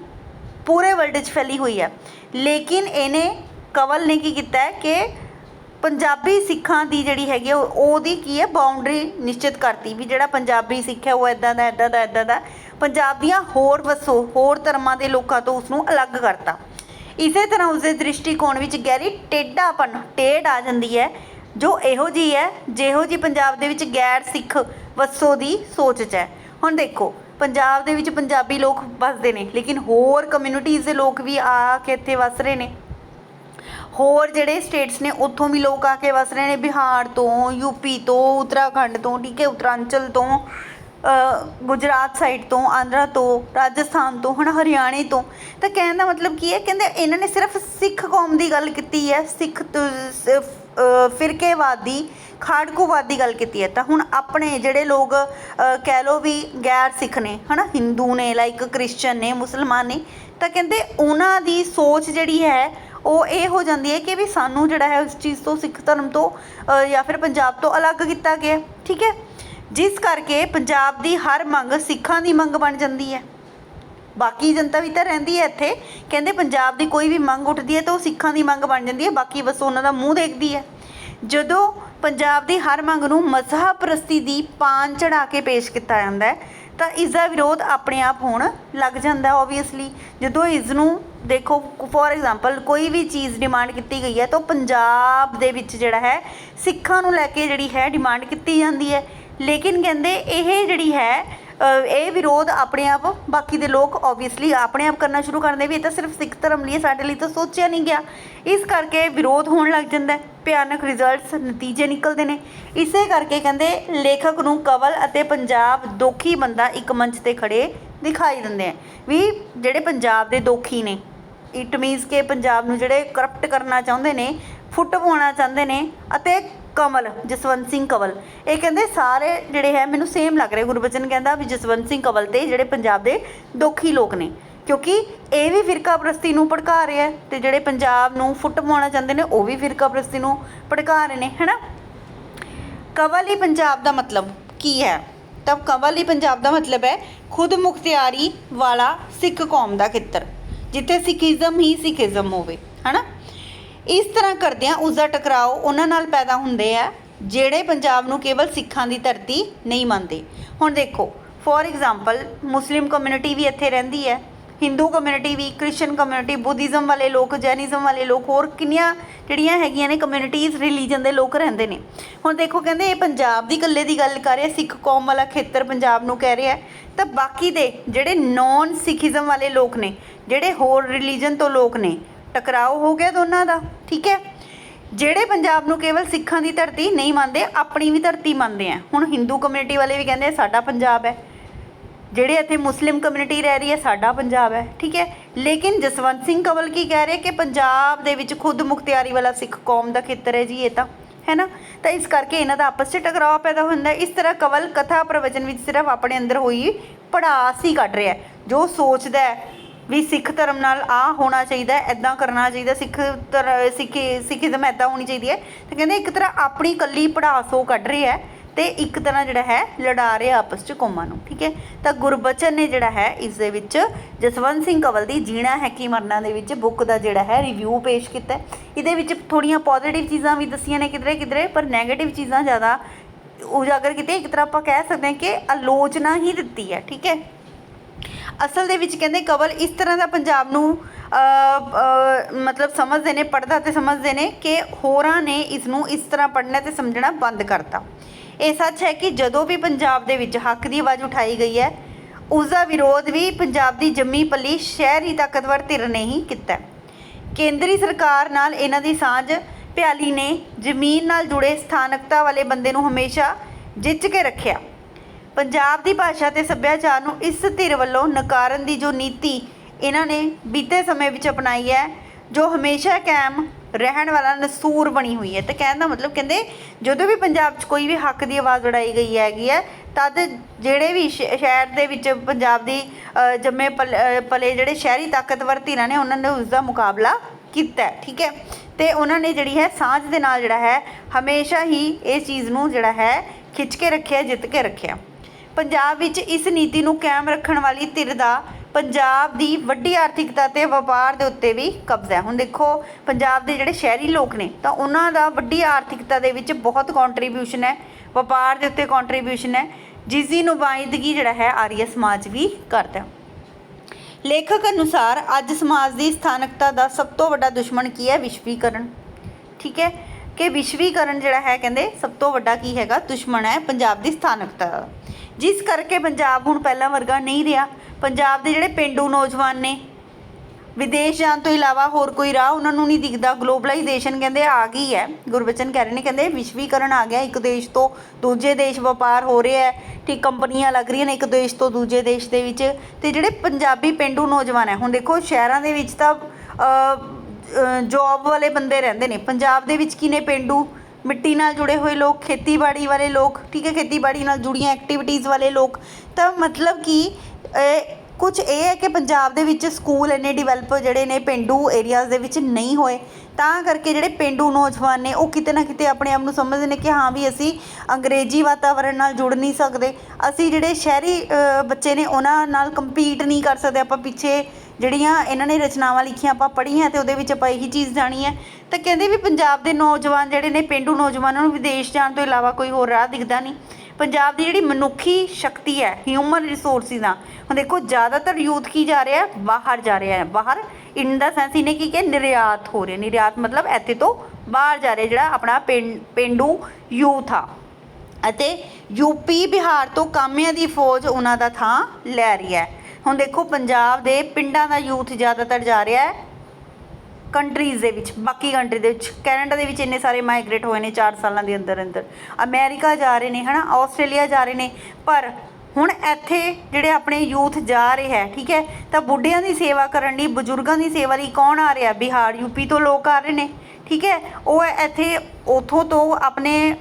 ਪੂਰੇ ਵਰਲਡ 'ਚ ਫੈਲੀ ਹੋਈ ਹੈ। ਲੇਕਿਨ ਇਹਨੇ ਕਵਲ ਨੇ ਕੀ ਕੀਤਾ ਕਿ ਪੰਜਾਬੀ ਸਿੱਖਾਂ ਦੀ ਜਿਹੜੀ ਹੈਗੀ ਆ, ਉਹ- ਉਹਦੀ ਕੀ ਹੈ ਬਾਉਂਡਰੀ ਨਿਸ਼ਚਿਤ ਕਰਤੀ ਵੀ ਜਿਹੜਾ ਪੰਜਾਬੀ ਸਿੱਖ ਹੈ ਉਹ ਇਦਾਂ ਦਾ ਇਦਾਂ ਦਾ ਇਦਾਂ ਦਾ। ਪੰਜਾਬ ਦੀਆਂ ਹੋਰ ਵਸੋਂ ਹੋਰ ਧਰਮਾਂ ਦੇ ਲੋਕਾਂ ਤੋਂ ਉਸ ਨੂੰ ਅਲੱਗ ਕਰਤਾ। ਇਸੇ ਤਰ੍ਹਾਂ ਉਸਦੇ ਦ੍ਰਿਸ਼ਟੀਕੋਣ ਵਿੱਚ ਗਹਿਰੀ ਟੇਢਾਪਨ ਟੇਢ ਆ ਜਾਂਦੀ ਹੈ ਜੋ ਇਹੋ ਜੀ ਹੈ ਜਿਹੋ ਜੀ ਪੰਜਾਬ ਦੇ ਵਿੱਚ ਗੈਰ ਸਿੱਖ ਵਸੋਂ ਦੀ ਸੋਚ 'ਚ ਹੈ। ਹੁਣ ਦੇਖੋ ਪੰਜਾਬ ਦੇ ਵਿੱਚ ਪੰਜਾਬੀ ਲੋਕ ਵੱਸਦੇ ਨੇ ਲੇਕਿਨ ਹੋਰ ਕਮਿਊਨਿਟੀਜ਼ ਦੇ ਲੋਕ ਵੀ ਆ ਕੇ ਇੱਥੇ ਵੱਸ ਰਹੇ ਨੇ। ਹੋਰ ਜਿਹੜੇ ਸਟੇਟਸ ਨੇ, ਉੱਥੋਂ ਵੀ ਲੋਕ ਆ ਕੇ ਵਸ ਰਹੇ ਨੇ, ਬਿਹਾਰ ਤੋਂ ਯੂਪੀ ਤੋਂ, ਉੱਤਰਾਖੰਡ ਤੋਂ, ਠੀਕ ਹੈ, ਉੱਤਰਾਂਚਲ ਤੋਂ ਗੁਜਰਾਤ ਸਾਈਡ ਤੋਂ, ਆਂਧਰਾ ਤੋਂ, ਰਾਜਸਥਾਨ ਤੋਂ, ਹੁਣ ਹਰਿਆਣੇ ਤੋਂ। ਤਾਂ ਕਹਿਣ ਦਾ ਮਤਲਬ ਕੀ ਹੈ, ਕਹਿੰਦੇ ਇਹਨਾਂ ਨੇ ਸਿਰਫ ਸਿੱਖ ਕੌਮ ਦੀ ਗੱਲ ਕੀਤੀ ਹੈ, ਸਿੱਖ ਤ- ਸ- ਫਿਰਕੇਵਾਦੀ, ਖਾੜਕੂਵਾਦ ਦੀ ਗੱਲ ਕੀਤੀ ਹੈ। ਤਾਂ ਹੁਣ ਆਪਣੇ ਜਿਹੜੇ ਲੋਕ ਕਹਿ ਲੋ ਵੀ ਗੈਰ ਸਿੱਖ ਨੇ, ਹਨਾ, ਹਿੰਦੂ ਨੇ, ਲਾਈਕ ਕ੍ਰਿਸਚੀਅਨ ਨੇ, ਮੁਸਲਮਾਨ ਨੇ, ਤਾਂ ਕਹਿੰਦੇ ਉਹਨਾਂ ਦੀ ਸੋਚ ਜਿਹੜੀ ਹੈ ਉਹ ਇਹ ਹੋ ਜਾਂਦੀ ਹੈ ਕਿ ਵੀ ਸਾਨੂੰ ਜਿਹੜਾ ਹੈ ਉਸ ਚੀਜ਼ ਤੋਂ, ਸਿੱਖ ਧਰਮ ਤੋਂ ਜਾਂ ਫਿਰ ਪੰਜਾਬ ਤੋਂ ਅਲੱਗ ਕੀਤਾ ਗਿਆ, ਠੀਕ ਹੈ? ਜਿਸ ਕਰਕੇ ਪੰਜਾਬ ਦੀ ਹਰ ਮੰਗ ਸਿੱਖਾਂ ਦੀ ਮੰਗ ਬਣ ਜਾਂਦੀ ਹੈ। ਬਾਕੀ ਜਨਤਾ ਵੀ ਤਾਂ ਰਹਿੰਦੀ ਹੈ ਇੱਥੇ। ਕਹਿੰਦੇ ਪੰਜਾਬ ਦੀ ਕੋਈ ਵੀ ਮੰਗ ਉੱਠਦੀ ਹੈ ਤਾਂ ਉਹ ਸਿੱਖਾਂ ਦੀ ਮੰਗ ਬਣ ਜਾਂਦੀ ਹੈ, ਬਾਕੀ ਬਸ ਉਹਨਾਂ ਦਾ ਮੂੰਹ ਦੇਖਦੀ ਹੈ। ਜਦੋਂ ਪੰਜਾਬ ਦੀ ਹਰ ਮੰਗ ਨੂੰ ਮਜ਼ਹਬ ਪ੍ਰਸਤੀ ਦੀ ਪਾਨ ਚੜਾ ਕੇ ਪੇਸ਼ ਕੀਤਾ ਜਾਂਦਾ ਹੈ ਤਾਂ ਇਸ ਦਾ ਵਿਰੋਧ ਆਪਣੇ ਆਪ ਹੋਣ ਲੱਗ ਜਾਂਦਾ ਹੈ ਜਦੋਂ ਇਸ ਨੂੰ ਦੇਖੋ ਫੋਰ ਐਗਜ਼ਾਮਪਲ ਕੋਈ ਵੀ ਚੀਜ਼ ਡਿਮਾਂਡ ਕੀਤੀ ਗਈ ਹੈ, ਤਾਂ ਪੰਜਾਬ ਦੇ ਵਿੱਚ ਜਿਹੜਾ ਹੈ, ਸਿੱਖਾਂ ਨੂੰ ਲੈ ਕੇ ਜਿਹੜੀ ਹੈ ਡਿਮਾਂਡ ਕੀਤੀ ਜਾਂਦੀ ਹੈ। ਲੇਕਿਨ ਕਹਿੰਦੇ ਇਹ ਜਿਹੜੀ ਹੈ ਇਹ ਵਿਰੋਧ ਆਪਣੇ ਆਪ, ਬਾਕੀ ਦੇ ਲੋਕ ਓਬਵੀਅਸਲੀ ਆਪਣੇ ਆਪ ਕਰਨਾ ਸ਼ੁਰੂ ਕਰਦੇ ਵੀ ਇਹ ਤਾਂ ਸਿਰਫ ਸਿੱਖ ਧਰਮ ਲਈ ਸਾਡੇ ਲਈ ਤਾਂ ਸੋਚਿਆ ਨਹੀਂ ਗਿਆ। ਇਸ ਕਰਕੇ ਵਿਰੋਧ ਹੋਣ ਲੱਗ ਜਾਂਦਾ ਭਿਆਨਕ ਰਿਜ਼ਲਟਸ ਨਤੀਜੇ ਨਿਕਲਦੇ ਨੇ। ਇਸੇ ਕਰਕੇ ਕਹਿੰਦੇ ਲੇਖਕ ਨੂੰ ਕਵਲ ਅਤੇ ਪੰਜਾਬ ਦੋਖੀ ਬੰਦਾ ਇੱਕ ਮੰਚ ਤੇ ਖੜੇ ਦਿਖਾਈ ਦਿੰਦੇ ਆ ਵੀ ਜਿਹੜੇ ਪੰਜਾਬ ਦੇ ਦੋਖੀ ਨੇ ਇਟ ਮੀਨਸ ਕਿ ਪੰਜਾਬ ਨੂੰ ਜਿਹੜੇ ਕਰਪਟ ਕਰਨਾ ਚਾਹੁੰਦੇ ਨੇ, ਫੁੱਟ ਪਾਉਣਾ ਚਾਹੁੰਦੇ ਨੇ ਅਤੇ ਕਮਲ, ਜਸਵੰਤ ਸਿੰਘ ਕਵਲ। ਇਹ ਕਹਿੰਦੇ ਸਾਰੇ ਜਿਹੜੇ ਹੈ, ਮੈਨੂੰ ਸੇਮ ਲੱਗ ਰਿਹਾ, ਗੁਰਬਚਨ ਕਹਿੰਦਾ ਵੀ ਜਸਵੰਤ ਸਿੰਘ ਕਵਲ ਤੇ ਜਿਹੜੇ ਪੰਜਾਬ ਦੇ ਦੋਖੀ ਲੋਕ ਨੇ। ਕਿਉਂਕਿ ਇਹ ਵੀ ਫਿਰਕਾ ਪ੍ਰਸਤੀ ਨੂੰ ਭੜਕਾ ਰਿਹਾ ਹੈ ਤੇ ਜਿਹੜੇ ਪੰਜਾਬ ਨੂੰ ਫੁੱਟ ਪਾਉਣਾ ਚਾਹੁੰਦੇ ਨੇ, ਉਹ ਵੀ ਫਿਰਕਾ ਪ੍ਰਸਤੀ ਨੂੰ ਭੜਕਾ ਰਹੇ ਨੇ, ਹੈਨਾ? ਹੀ ਪੰਜਾਬ ਦਾ ਮਤਲਬ ਕੀ ਹੈ? ਤਾਂ ਕਵਲ ਹੀ ਪੰਜਾਬ ਦਾ ਮਤਲਬ ਹੈ, ਖੁਦ ਮੁਖਤਿਆਰੀ ਵਾਲਾ ਸਿੱਖ ਕੌਮ ਦਾ ਖੇਤਰ, ਜਿੱਥੇ ਸਿੱਖੀਜ਼ਮ ਹੀ ਸਿੱਖੀਜ਼ਮ ਹੋਵੇ, ਹਨਾ? ਇਸ ਤਰ੍ਹਾਂ ਕਰਦਿਆਂ ਉਸ ਦਾ ਟਕਰਾਓ ਉਹਨਾਂ ਨਾਲ ਪੈਦਾ ਹੁੰਦੇ ਆ, ਜਿਹੜੇ ਪੰਜਾਬ ਨੂੰ ਕੇਵਲ ਸਿੱਖਾਂ ਦੀ ਧਰਤੀ ਨਹੀਂ ਮੰਨਦੇ। ਹੁਣ ਦੇਖੋ ਫੋਰ ਐਗਜ਼ਾਮਪਲ ਮੁਸਲਿਮ ਕਮਿਊਨਿਟੀ ਵੀ ਇੱਥੇ ਰਹਿੰਦੀ ਹੈ ਹਿੰਦੂ ਕਮਿਊਨਿਟੀ ਵੀ ਕ੍ਰਿਸਚੀਅਨ ਕਮਿਊਨਿਟੀ ਬੁੱਧੀਜ਼ਮ ਵਾਲੇ ਲੋਕ ਜੈਨਿਜ਼ਮ ਵਾਲੇ ਲੋਕ, ਹੋਰ ਕਿੰਨੀਆਂ ਜਿਹੜੀਆਂ ਹੈਗੀਆਂ ਨੇ ਕਮਿਊਨਿਟੀਜ਼ ਰਿਲੀਜਨ ਦੇ ਲੋਕ ਰਹਿੰਦੇ ਨੇ। ਹੁਣ ਦੇਖੋ, ਕਹਿੰਦੇ ਇਹ ਪੰਜਾਬ ਦੀ ਇਕੱਲੇ ਦੀ ਗੱਲ ਕਰ ਰਿਹਾ, ਸਿੱਖ ਕੌਮ ਵਾਲਾ ਖੇਤਰ ਪੰਜਾਬ ਨੂੰ ਕਹਿ ਰਿਹਾ ਤਾਂ ਬਾਕੀ ਦੇ ਜਿਹੜੇ ਨੌਨ ਸਿੱਖੀਜ਼ਮ ਵਾਲੇ ਲੋਕ ਨੇ, ਜਿਹੜੇ ਹੋਰ ਰਿਲੀਜਨ ਤੋਂ ਲੋਕ ਨੇ ਟਕਰਾਓ ਹੋ ਗਿਆ ਦੋਨਾਂ ਦਾ, ਠੀਕ ਹੈ? ਜਿਹੜੇ ਪੰਜਾਬ ਨੂੰ ਕੇਵਲ ਸਿੱਖਾਂ ਦੀ ਧਰਤੀ ਨਹੀਂ ਮੰਨਦੇ, ਆਪਣੀ ਵੀ ਧਰਤੀ ਮੰਨਦੇ ਆ। ਹੁਣ ਹਿੰਦੂ ਕਮਿਊਨਿਟੀ ਵਾਲੇ ਵੀ ਕਹਿੰਦੇ ਸਾਡਾ ਪੰਜਾਬ ਹੈ। ਜਿਹੜੇ ਇੱਥੇ ਮੁਸਲਿਮ ਕਮਿਊਨਿਟੀ ਰਹਿ ਰਹੀ ਹੈ, ਸਾਡਾ ਪੰਜਾਬ ਹੈ, ਠੀਕ ਹੈ? ਲੇਕਿਨ ਜਸਵੰਤ ਸਿੰਘ ਕੰਵਲ ਕੀ ਕਹਿ ਰਹੇ ਕਿ ਪੰਜਾਬ ਦੇ ਵਿੱਚ ਖੁਦ ਮੁਖਤਿਆਰੀ ਵਾਲਾ ਸਿੱਖ ਕੌਮ ਦਾ ਖੇਤਰ ਹੈ ਜੀ ਇਹ ਤਾਂ, ਹੈ ਨਾ? ਤਾਂ ਇਸ ਕਰਕੇ ਇਹਨਾਂ ਦਾ ਆਪਸ 'ਚ ਟਕਰਾਅ ਪੈਦਾ ਹੁੰਦਾ ਇਸ ਤਰ੍ਹਾਂ ਕਵਲ ਕਥਾ ਪ੍ਰਵਚਨ ਵਿੱਚ ਸਿਰਫ ਆਪਣੇ ਅੰਦਰ ਹੋਈ ਪੜਾਸ ਹੀ ਕੱਢ ਰਿਹਾ ਜੋ ਸੋਚਦਾ ਹੈ ਵੀ ਸਿੱਖ ਧਰਮ ਨਾਲ ਆ ਹੋਣਾ ਚਾਹੀਦਾ ਹੈ ਐਦਾਂ ਕਰਨਾ ਚਾਹੀਦਾ, ਸਿੱਖ ਧਰ, ਸਿੱਖੀ ਸਿੱਖੀਜ਼ਮ ਐਦਾਂ ਹੋਣੀ ਚਾਹੀਦੀ ਹੈ। ਤੇ ਕਹਿੰਦੇ ਇੱਕ ਤਰ੍ਹਾਂ ਆਪਣੀ ਕੱਲੀ ਪੜਾਸ ਉਹ ਕੱਢ ਰਿਹਾ ਹੈ ਤੇ ਇੱਕ ਤਰ੍ਹਾਂ ਜਿਹੜਾ ਹੈ ਲੜਾ ਰਿਹਾ ਆਪਸ ਚ ਕੌਮਾਂ ਨੂੰ, ਠੀਕ ਹੈ? ਤਾਂ ਗੁਰਬਚਨ ਨੇ ਜਿਹੜਾ ਹੈ ਇਸ ਦੇ ਵਿੱਚ ਜਸਵੰਤ ਸਿੰਘ ਕੰਵਲ ਦੀ ਜੀਣਾ ਹੈ ਕੀ ਮਰਨਾ ਦੇ ਵਿੱਚ ਬੁੱਕ ਦਾ ਜਿਹੜਾ ਹੈ ਰਿਵਿਊ ਪੇਸ਼ ਕੀਤਾ ਇਹਦੇ ਵਿੱਚ ਥੋੜੀਆਂ ਪੋਜ਼ਿਟਿਵ ਚੀਜ਼ਾਂ ਵੀ ਦੱਸੀਆਂ ਨੇ ਕਿਧਰੇ ਕਿਧਰੇ, ਪਰ ਨੈਗੇਟਿਵ ਚੀਜ਼ਾਂ ਜ਼ਿਆਦਾ ਉਜਾਗਰ ਕੀਤੀਆਂ। ਇੱਕ ਤਰ੍ਹਾਂ ਆਪਾਂ ਕਹਿ ਸਕਦੇ ਹਾਂ ਕਿ ਆਲੋਚਨਾ ਹੀ ਦਿੱਤੀ ਹੈ, ਠੀਕ ਹੈ? ਅਸਲ ਦੇ ਵਿੱਚ ਕਹਿੰਦੇ ਕਵਲ ਇਸ ਤਰ੍ਹਾਂ ਦਾ ਪੰਜਾਬ ਨੂੰ ਮਤਲਬ ਸਮਝਦੇ ਨੇ, ਪੜ੍ਹਦਾ ਤੇ ਸਮਝਦੇ ਨੇ ਕਿ ਹੋਰਾਂ ਨੇ ਇਸ ਨੂੰ ਇਸ ਤਰ੍ਹਾਂ ਪੜ੍ਹਨਾ ਤੇ ਸਮਝਣਾ ਬੰਦ ਕਰਤਾ। ਇਹ ਸੱਚ ਹੈ ਕਿ ਜਦੋਂ ਵੀ ਪੰਜਾਬ ਦੇ ਵਿੱਚ ਹੱਕ ਦੀ ਆਵਾਜ਼ ਉਠਾਈ ਗਈ ਹੈ, ਉਸ ਦਾ ਵਿਰੋਧ ਵੀ ਪੰਜਾਬ ਦੀ ਜੰਮੀ ਪਲੀ ਸ਼ਹਿਰੀ ਤਾਕਤਵਰ ਧਿਰ ਨੇ ਹੀ ਕੀਤਾ ਕੇਂਦਰੀ ਸਰਕਾਰ ਨਾਲ ਇਹਨਾਂ ਦੀ ਸਾਂਝ ਭਿਆਲੀ ਨੇ ਜ਼ਮੀਨ ਨਾਲ ਜੁੜੇ ਸਥਾਨਕਤਾ ਵਾਲੇ ਬੰਦੇ ਨੂੰ ਹਮੇਸ਼ਾ ਜਿੱਚ ਕੇ ਰੱਖਿਆ। ਪੰਜਾਬ ਦੀ ਭਾਸ਼ਾ ਤੇ ਸੱਭਿਆਚਾਰ ਨੂੰ ਇਸ ਧਿਰ ਵੱਲੋਂ ਨਕਾਰਨ ਦੀ ਜੋ ਨੀਤੀ ਇਹਨਾਂ ਨੇ ਬੀਤੇ ਸਮੇਂ ਵਿੱਚ ਅਪਣਾਈ ਹੈ, ਜੋ ਹਮੇਸ਼ਾ ਕਾਇਮ ਰਹਿਣ ਵਾਲਾ ਨਸੂਰ ਬਣੀ ਹੋਈ ਹੈ। ਤੇ ਕਹਿਣ ਦਾ ਮਤਲਬ ਕਹਿੰਦੇ, ਜਦੋਂ ਵੀ ਪੰਜਾਬ 'ਚ ਕੋਈ ਵੀ ਹੱਕ ਦੀ ਆਵਾਜ਼ ਉਡਾਈ ਗਈ ਹੈਗੀ ਹੈ, ਤਦ ਜਿਹੜੇ ਵੀ ਸ਼ਹਿਰ ਦੇ ਵਿੱਚ ਪੰਜਾਬ ਦੀ ਜੰਮੇ ਪਲ- ਪਲੇ ਜਿਹੜੇ ਸ਼ਹਿਰੀ ਤਾਕਤਵਰ ਧਿਰਾਂ ਨੇ, ਉਹਨਾਂ ਨੇ ਉਸ ਦਾ ਮੁਕਾਬਲਾ ਕੀਤਾ ਠੀਕ ਹੈ? ਤੇ ਉਹਨਾਂ ਨੇ ਜਿਹੜੀ ਹੈ ਸਾਂਝ ਦੇ ਨਾਲ ਜਿਹੜਾ ਹੈ, ਹਮੇਸ਼ਾ ਹੀ ਇਹ ਚੀਜ਼ ਨੂੰ ਜਿਹੜਾ ਹੈ ਖਿੱਚ ਕੇ ਰੱਖਿਆ, ਜਿੱਤ ਕੇ ਰੱਖਿਆ। ਪੰਜਾਬ ਵਿੱਚ ਇਸ ਨੀਤੀ ਨੂੰ ਕਾਇਮ ਰੱਖਣ ਵਾਲੀ ਧਿਰ ਦਾ ਪੰਜਾਬ ਦੀ ਵੱਡੀ ਆਰਥਿਕਤਾ ਤੇ ਵਪਾਰ ਦੇ ਉੱਤੇ ਵੀ ਕਬਜ਼ਾ ਹੈ। ਹੁਣ ਦੇਖੋ, ਪੰਜਾਬ ਦੇ ਜਿਹੜੇ ਸ਼ਹਿਰੀ ਲੋਕ ਨੇ, ਤਾਂ ਉਹਨਾਂ ਦਾ ਵੱਡੀ ਆਰਥਿਕਤਾ ਦੇ ਵਿੱਚ ਬਹੁਤ ਕੰਟਰੀਬਿਊਸ਼ਨ ਹੈ, ਵਪਾਰ ਦੇ ਉੱਤੇ ਕੰਟਰੀਬਿਊਸ਼ਨ ਹੈ, ਜਿਸ ਦੀ ਨੁਮਾਇੰਦਗੀ ਜਿਹੜਾ ਹੈ, ਆਰੀਆ ਸਮਾਜ ਵੀ ਕਰਦਾ ਲੇਖਕ ਅਨੁਸਾਰ, ਅੱਜ ਸਮਾਜ ਦੀ ਸਥਾਨਕਤਾ ਦਾ ਸਭ ਤੋਂ ਵੱਡਾ ਦੁਸ਼ਮਣ ਕੀ ਹੈ? ਵਿਸ਼ਵੀਕਰਨ। ਠੀਕ ਹੈ? ਕਿ ਵਿਸ਼ਵੀਕਰਨ ਜਿਹੜਾ ਹੈ, ਕਹਿੰਦੇ ਸਭ ਤੋਂ ਵੱਡਾ ਕੀ ਹੈਗਾ? ਦੁਸ਼ਮਣ ਹੈ ਪੰਜਾਬ ਦੀ ਸਥਾਨਕਤਾ ਦਾ। ਜਿਸ ਕਰਕੇ ਪੰਜਾਬ ਹੁਣ ਪਹਿਲਾਂ ਵਰਗਾ ਨਹੀਂ ਰਿਹਾ। ਪੰਜਾਬ ਦੇ ਜਿਹੜੇ ਪਿੰਡੂ ਨੌਜਵਾਨ ਨੇ, ਵਿਦੇਸ਼ ਜਾਣ ਤੋਂ ਇਲਾਵਾ ਹੋਰ ਕੋਈ ਰਾਹ ਉਹਨਾਂ ਨੂੰ ਨਹੀਂ ਦਿਖਦਾ। ਗਲੋਬਲਾਈਜੇਸ਼ਨ ਕਹਿੰਦੇ ਆ ਗਈ ਹੈ। ਗੁਰਬਚਨ ਕਹਿ ਰਹੇ ਨੇ, ਕਹਿੰਦੇ ਵਿਸ਼ਵੀਕਰਨ ਆ ਗਿਆ। ਇੱਕ ਦੇਸ਼ ਤੋਂ ਦੂਜੇ ਦੇਸ਼ ਵਪਾਰ ਹੋ ਰਿਹਾ ਹੈ। ਠੀਕ ਕੰਪਨੀਆਂ ਲੱਗ ਰਹੀਆਂ ਨੇ ਇੱਕ ਦੇਸ਼ ਤੋਂ ਦੂਜੇ ਦੇਸ਼ ਦੇ ਵਿੱਚ। ਤੇ ਜਿਹੜੇ ਪੰਜਾਬੀ ਪਿੰਡੂ ਨੌਜਵਾਨ ਹੈ, ਹੁਣ ਦੇਖੋ ਸ਼ਹਿਰਾਂ ਦੇ ਵਿੱਚ ਤਾਂ ਜੌਬ ਵਾਲੇ ਬੰਦੇ ਰਹਿੰਦੇ ਨੇ। ਪੰਜਾਬ ਦੇ ਵਿੱਚ ਕੀ ਨੇ ਪਿੰਡੂ ਮਿੱਟੀ ਨਾਲ ਜੁੜੇ ਹੋਏ ਲੋਕ, ਖੇਤੀਬਾੜੀ ਵਾਲੇ ਲੋਕ, ਠੀਕ ਹੈ, ਖੇਤੀਬਾੜੀ ਨਾਲ ਜੁੜੀਆਂ ਐਕਟੀਵਿਟੀਜ਼ ਵਾਲੇ ਲੋਕ। ਤਾਂ ਮਤਲਬ ਕਿ ਕੁਝ ਇਹ ਹੈ ਕਿ ਪੰਜਾਬ ਦੇ ਵਿੱਚ ਸਕੂਲ ਇੰਨੇ ਡਿਵੈਲਪ ਜਿਹੜੇ ਨੇ ਪਿੰਡੂ ਏਰੀਆਜ਼ ਦੇ ਵਿੱਚ ਨਹੀਂ ਹੋਏ। ਤਾਂ ਕਰਕੇ ਜਿਹੜੇ ਪਿੰਡੂ ਨੌਜਵਾਨ ਨੇ, ਉਹ ਕਿਤੇ ਨਾ ਕਿਤੇ ਆਪਣੇ ਆਪ ਨੂੰ ਸਮਝਦੇ ਨੇ ਕਿ ਹਾਂ ਵੀ ਅਸੀਂ ਅੰਗਰੇਜ਼ੀ ਵਾਤਾਵਰਣ ਨਾਲ ਜੁੜ ਨਹੀਂ ਸਕਦੇ। ਅਸੀਂ ਜਿਹੜੇ ਸ਼ਹਿਰੀ ਬੱਚੇ ਨੇ, ਉਹਨਾਂ ਨਾਲ ਕੰਪੀਟ ਨਹੀਂ ਕਰ ਸਕਦੇ। ਆਪਾਂ ਪਿੱਛੇ ਜਿਹੜੀਆਂ ਇਹਨਾਂ ਨੇ ਰਚਨਾਵਾਂ ਲਿਖੀਆਂ ਆਪਾਂ ਪੜ੍ਹੀਆਂ ਤੇ ਉਹਦੇ ਵਿੱਚ ਆਪਾਂ ਇਹੀ ਚੀਜ਼ ਜਾਣੀ ਹੈ। ਤਾਂ ਕਹਿੰਦੇ ਵੀ ਪੰਜਾਬ ਦੇ ਨੌਜਵਾਨ ਜਿਹੜੇ ਨੇ, ਪਿੰਡੂ ਨੌਜਵਾਨਾਂ ਨੂੰ ਵਿਦੇਸ਼ ਜਾਣ ਤੋਂ ਇਲਾਵਾ ਕੋਈ ਹੋਰ ਰਾਹ ਦਿਖਦਾ ਨਹੀਂ। ਪੰਜਾਬ ਦੀ ਜਿਹੜੀ ਮਨੁੱਖੀ ਸ਼ਕਤੀ ਹੈ ਹਿਊਮਨ ਰਿਸੋਰਸਿਸ ਆ, ਹੁਣ ਦੇਖੋ ਜ਼ਿਆਦਾਤਰ ਯੂਥ ਕੀ ਜਾ ਰਿਹਾ ਹੈ? ਬਾਹਰ ਜਾ ਰਿਹਾ ਹੈ। ਬਾਹਰ ਇਨ ਦਾ ਸੈਂਸ ਇਹਨੇ ਕੀ ਕਿ ਨਿਰਯਾਤ ਹੋ ਰਿਹਾ। ਨਿਰਯਾਤ ਮਤਲਬ ਇੱਥੇ ਤੋਂ ਬਾਹਰ ਜਾ ਰਿਹਾ ਜਿਹੜਾ ਆਪਣਾ ਪਿੰ- ਪਿੰਡੂ ਯੂਥ ਆ। ਅਤੇ ਯੂਪੀ ਬਿਹਾਰ ਤੋਂ ਕਾਮਿਆਂ ਦੀ ਫੌਜ ਉਹਨਾਂ ਦਾ ਥਾਂ ਲੈ ਰਹੀ ਹੈ। ਹੁਣ ਦੇਖੋ, ਪੰਜਾਬ ਦੇ ਪਿੰਡਾਂ ਦਾ ਯੂਥ ਜ਼ਿਆਦਾਤਰ ਜਾ ਰਿਹਾ ਹੈ ਕੰਟਰੀਜ਼ ਦੇ ਵਿੱਚ, ਬਾਕੀ ਕੰਟਰੀ ਦੇ ਵਿੱਚ। ਕੈਨੇਡਾ ਦੇ ਵਿੱਚ ਇੰਨੇ ਸਾਰੇ ਮਾਈਗ੍ਰੇਟ ਹੋਏ ਨੇ 4 ਸਾਲਾਂ ਦੇ ਅੰਦਰ ਅੰਦਰ। ਅਮਰੀਕਾ ਜਾ ਰਹੇ ਨੇ, ਹਨਾ? ਆਸਟ੍ਰੇਲੀਆ ਜਾ ਰਹੇ ਨੇ। ਪਰ ਹੁਣ ਇੱਥੇ ਜਿਹੜੇ ਆਪਣੇ ਯੂਥ ਜਾ ਰਹੇ ਹੈ, ਠੀਕ ਹੈ, ਤਾਂ ਬੁੱਢਿਆਂ ਦੀ ਸੇਵਾ ਕਰਨ ਲਈ, ਬਜ਼ੁਰਗਾਂ ਦੀ ਸੇਵਾ ਲਈ ਕੌਣ ਆ ਰਿਹਾ? ਬਿਹਾਰ ਯੂਪੀ ਤੋਂ ਲੋਕ ਆ ਰਹੇ ਨੇ, ਠੀਕ ਹੈ? ਉਹ ਇੱਥੇ ਉਥੋਂ ਤੋਂ ਆਪਣੇ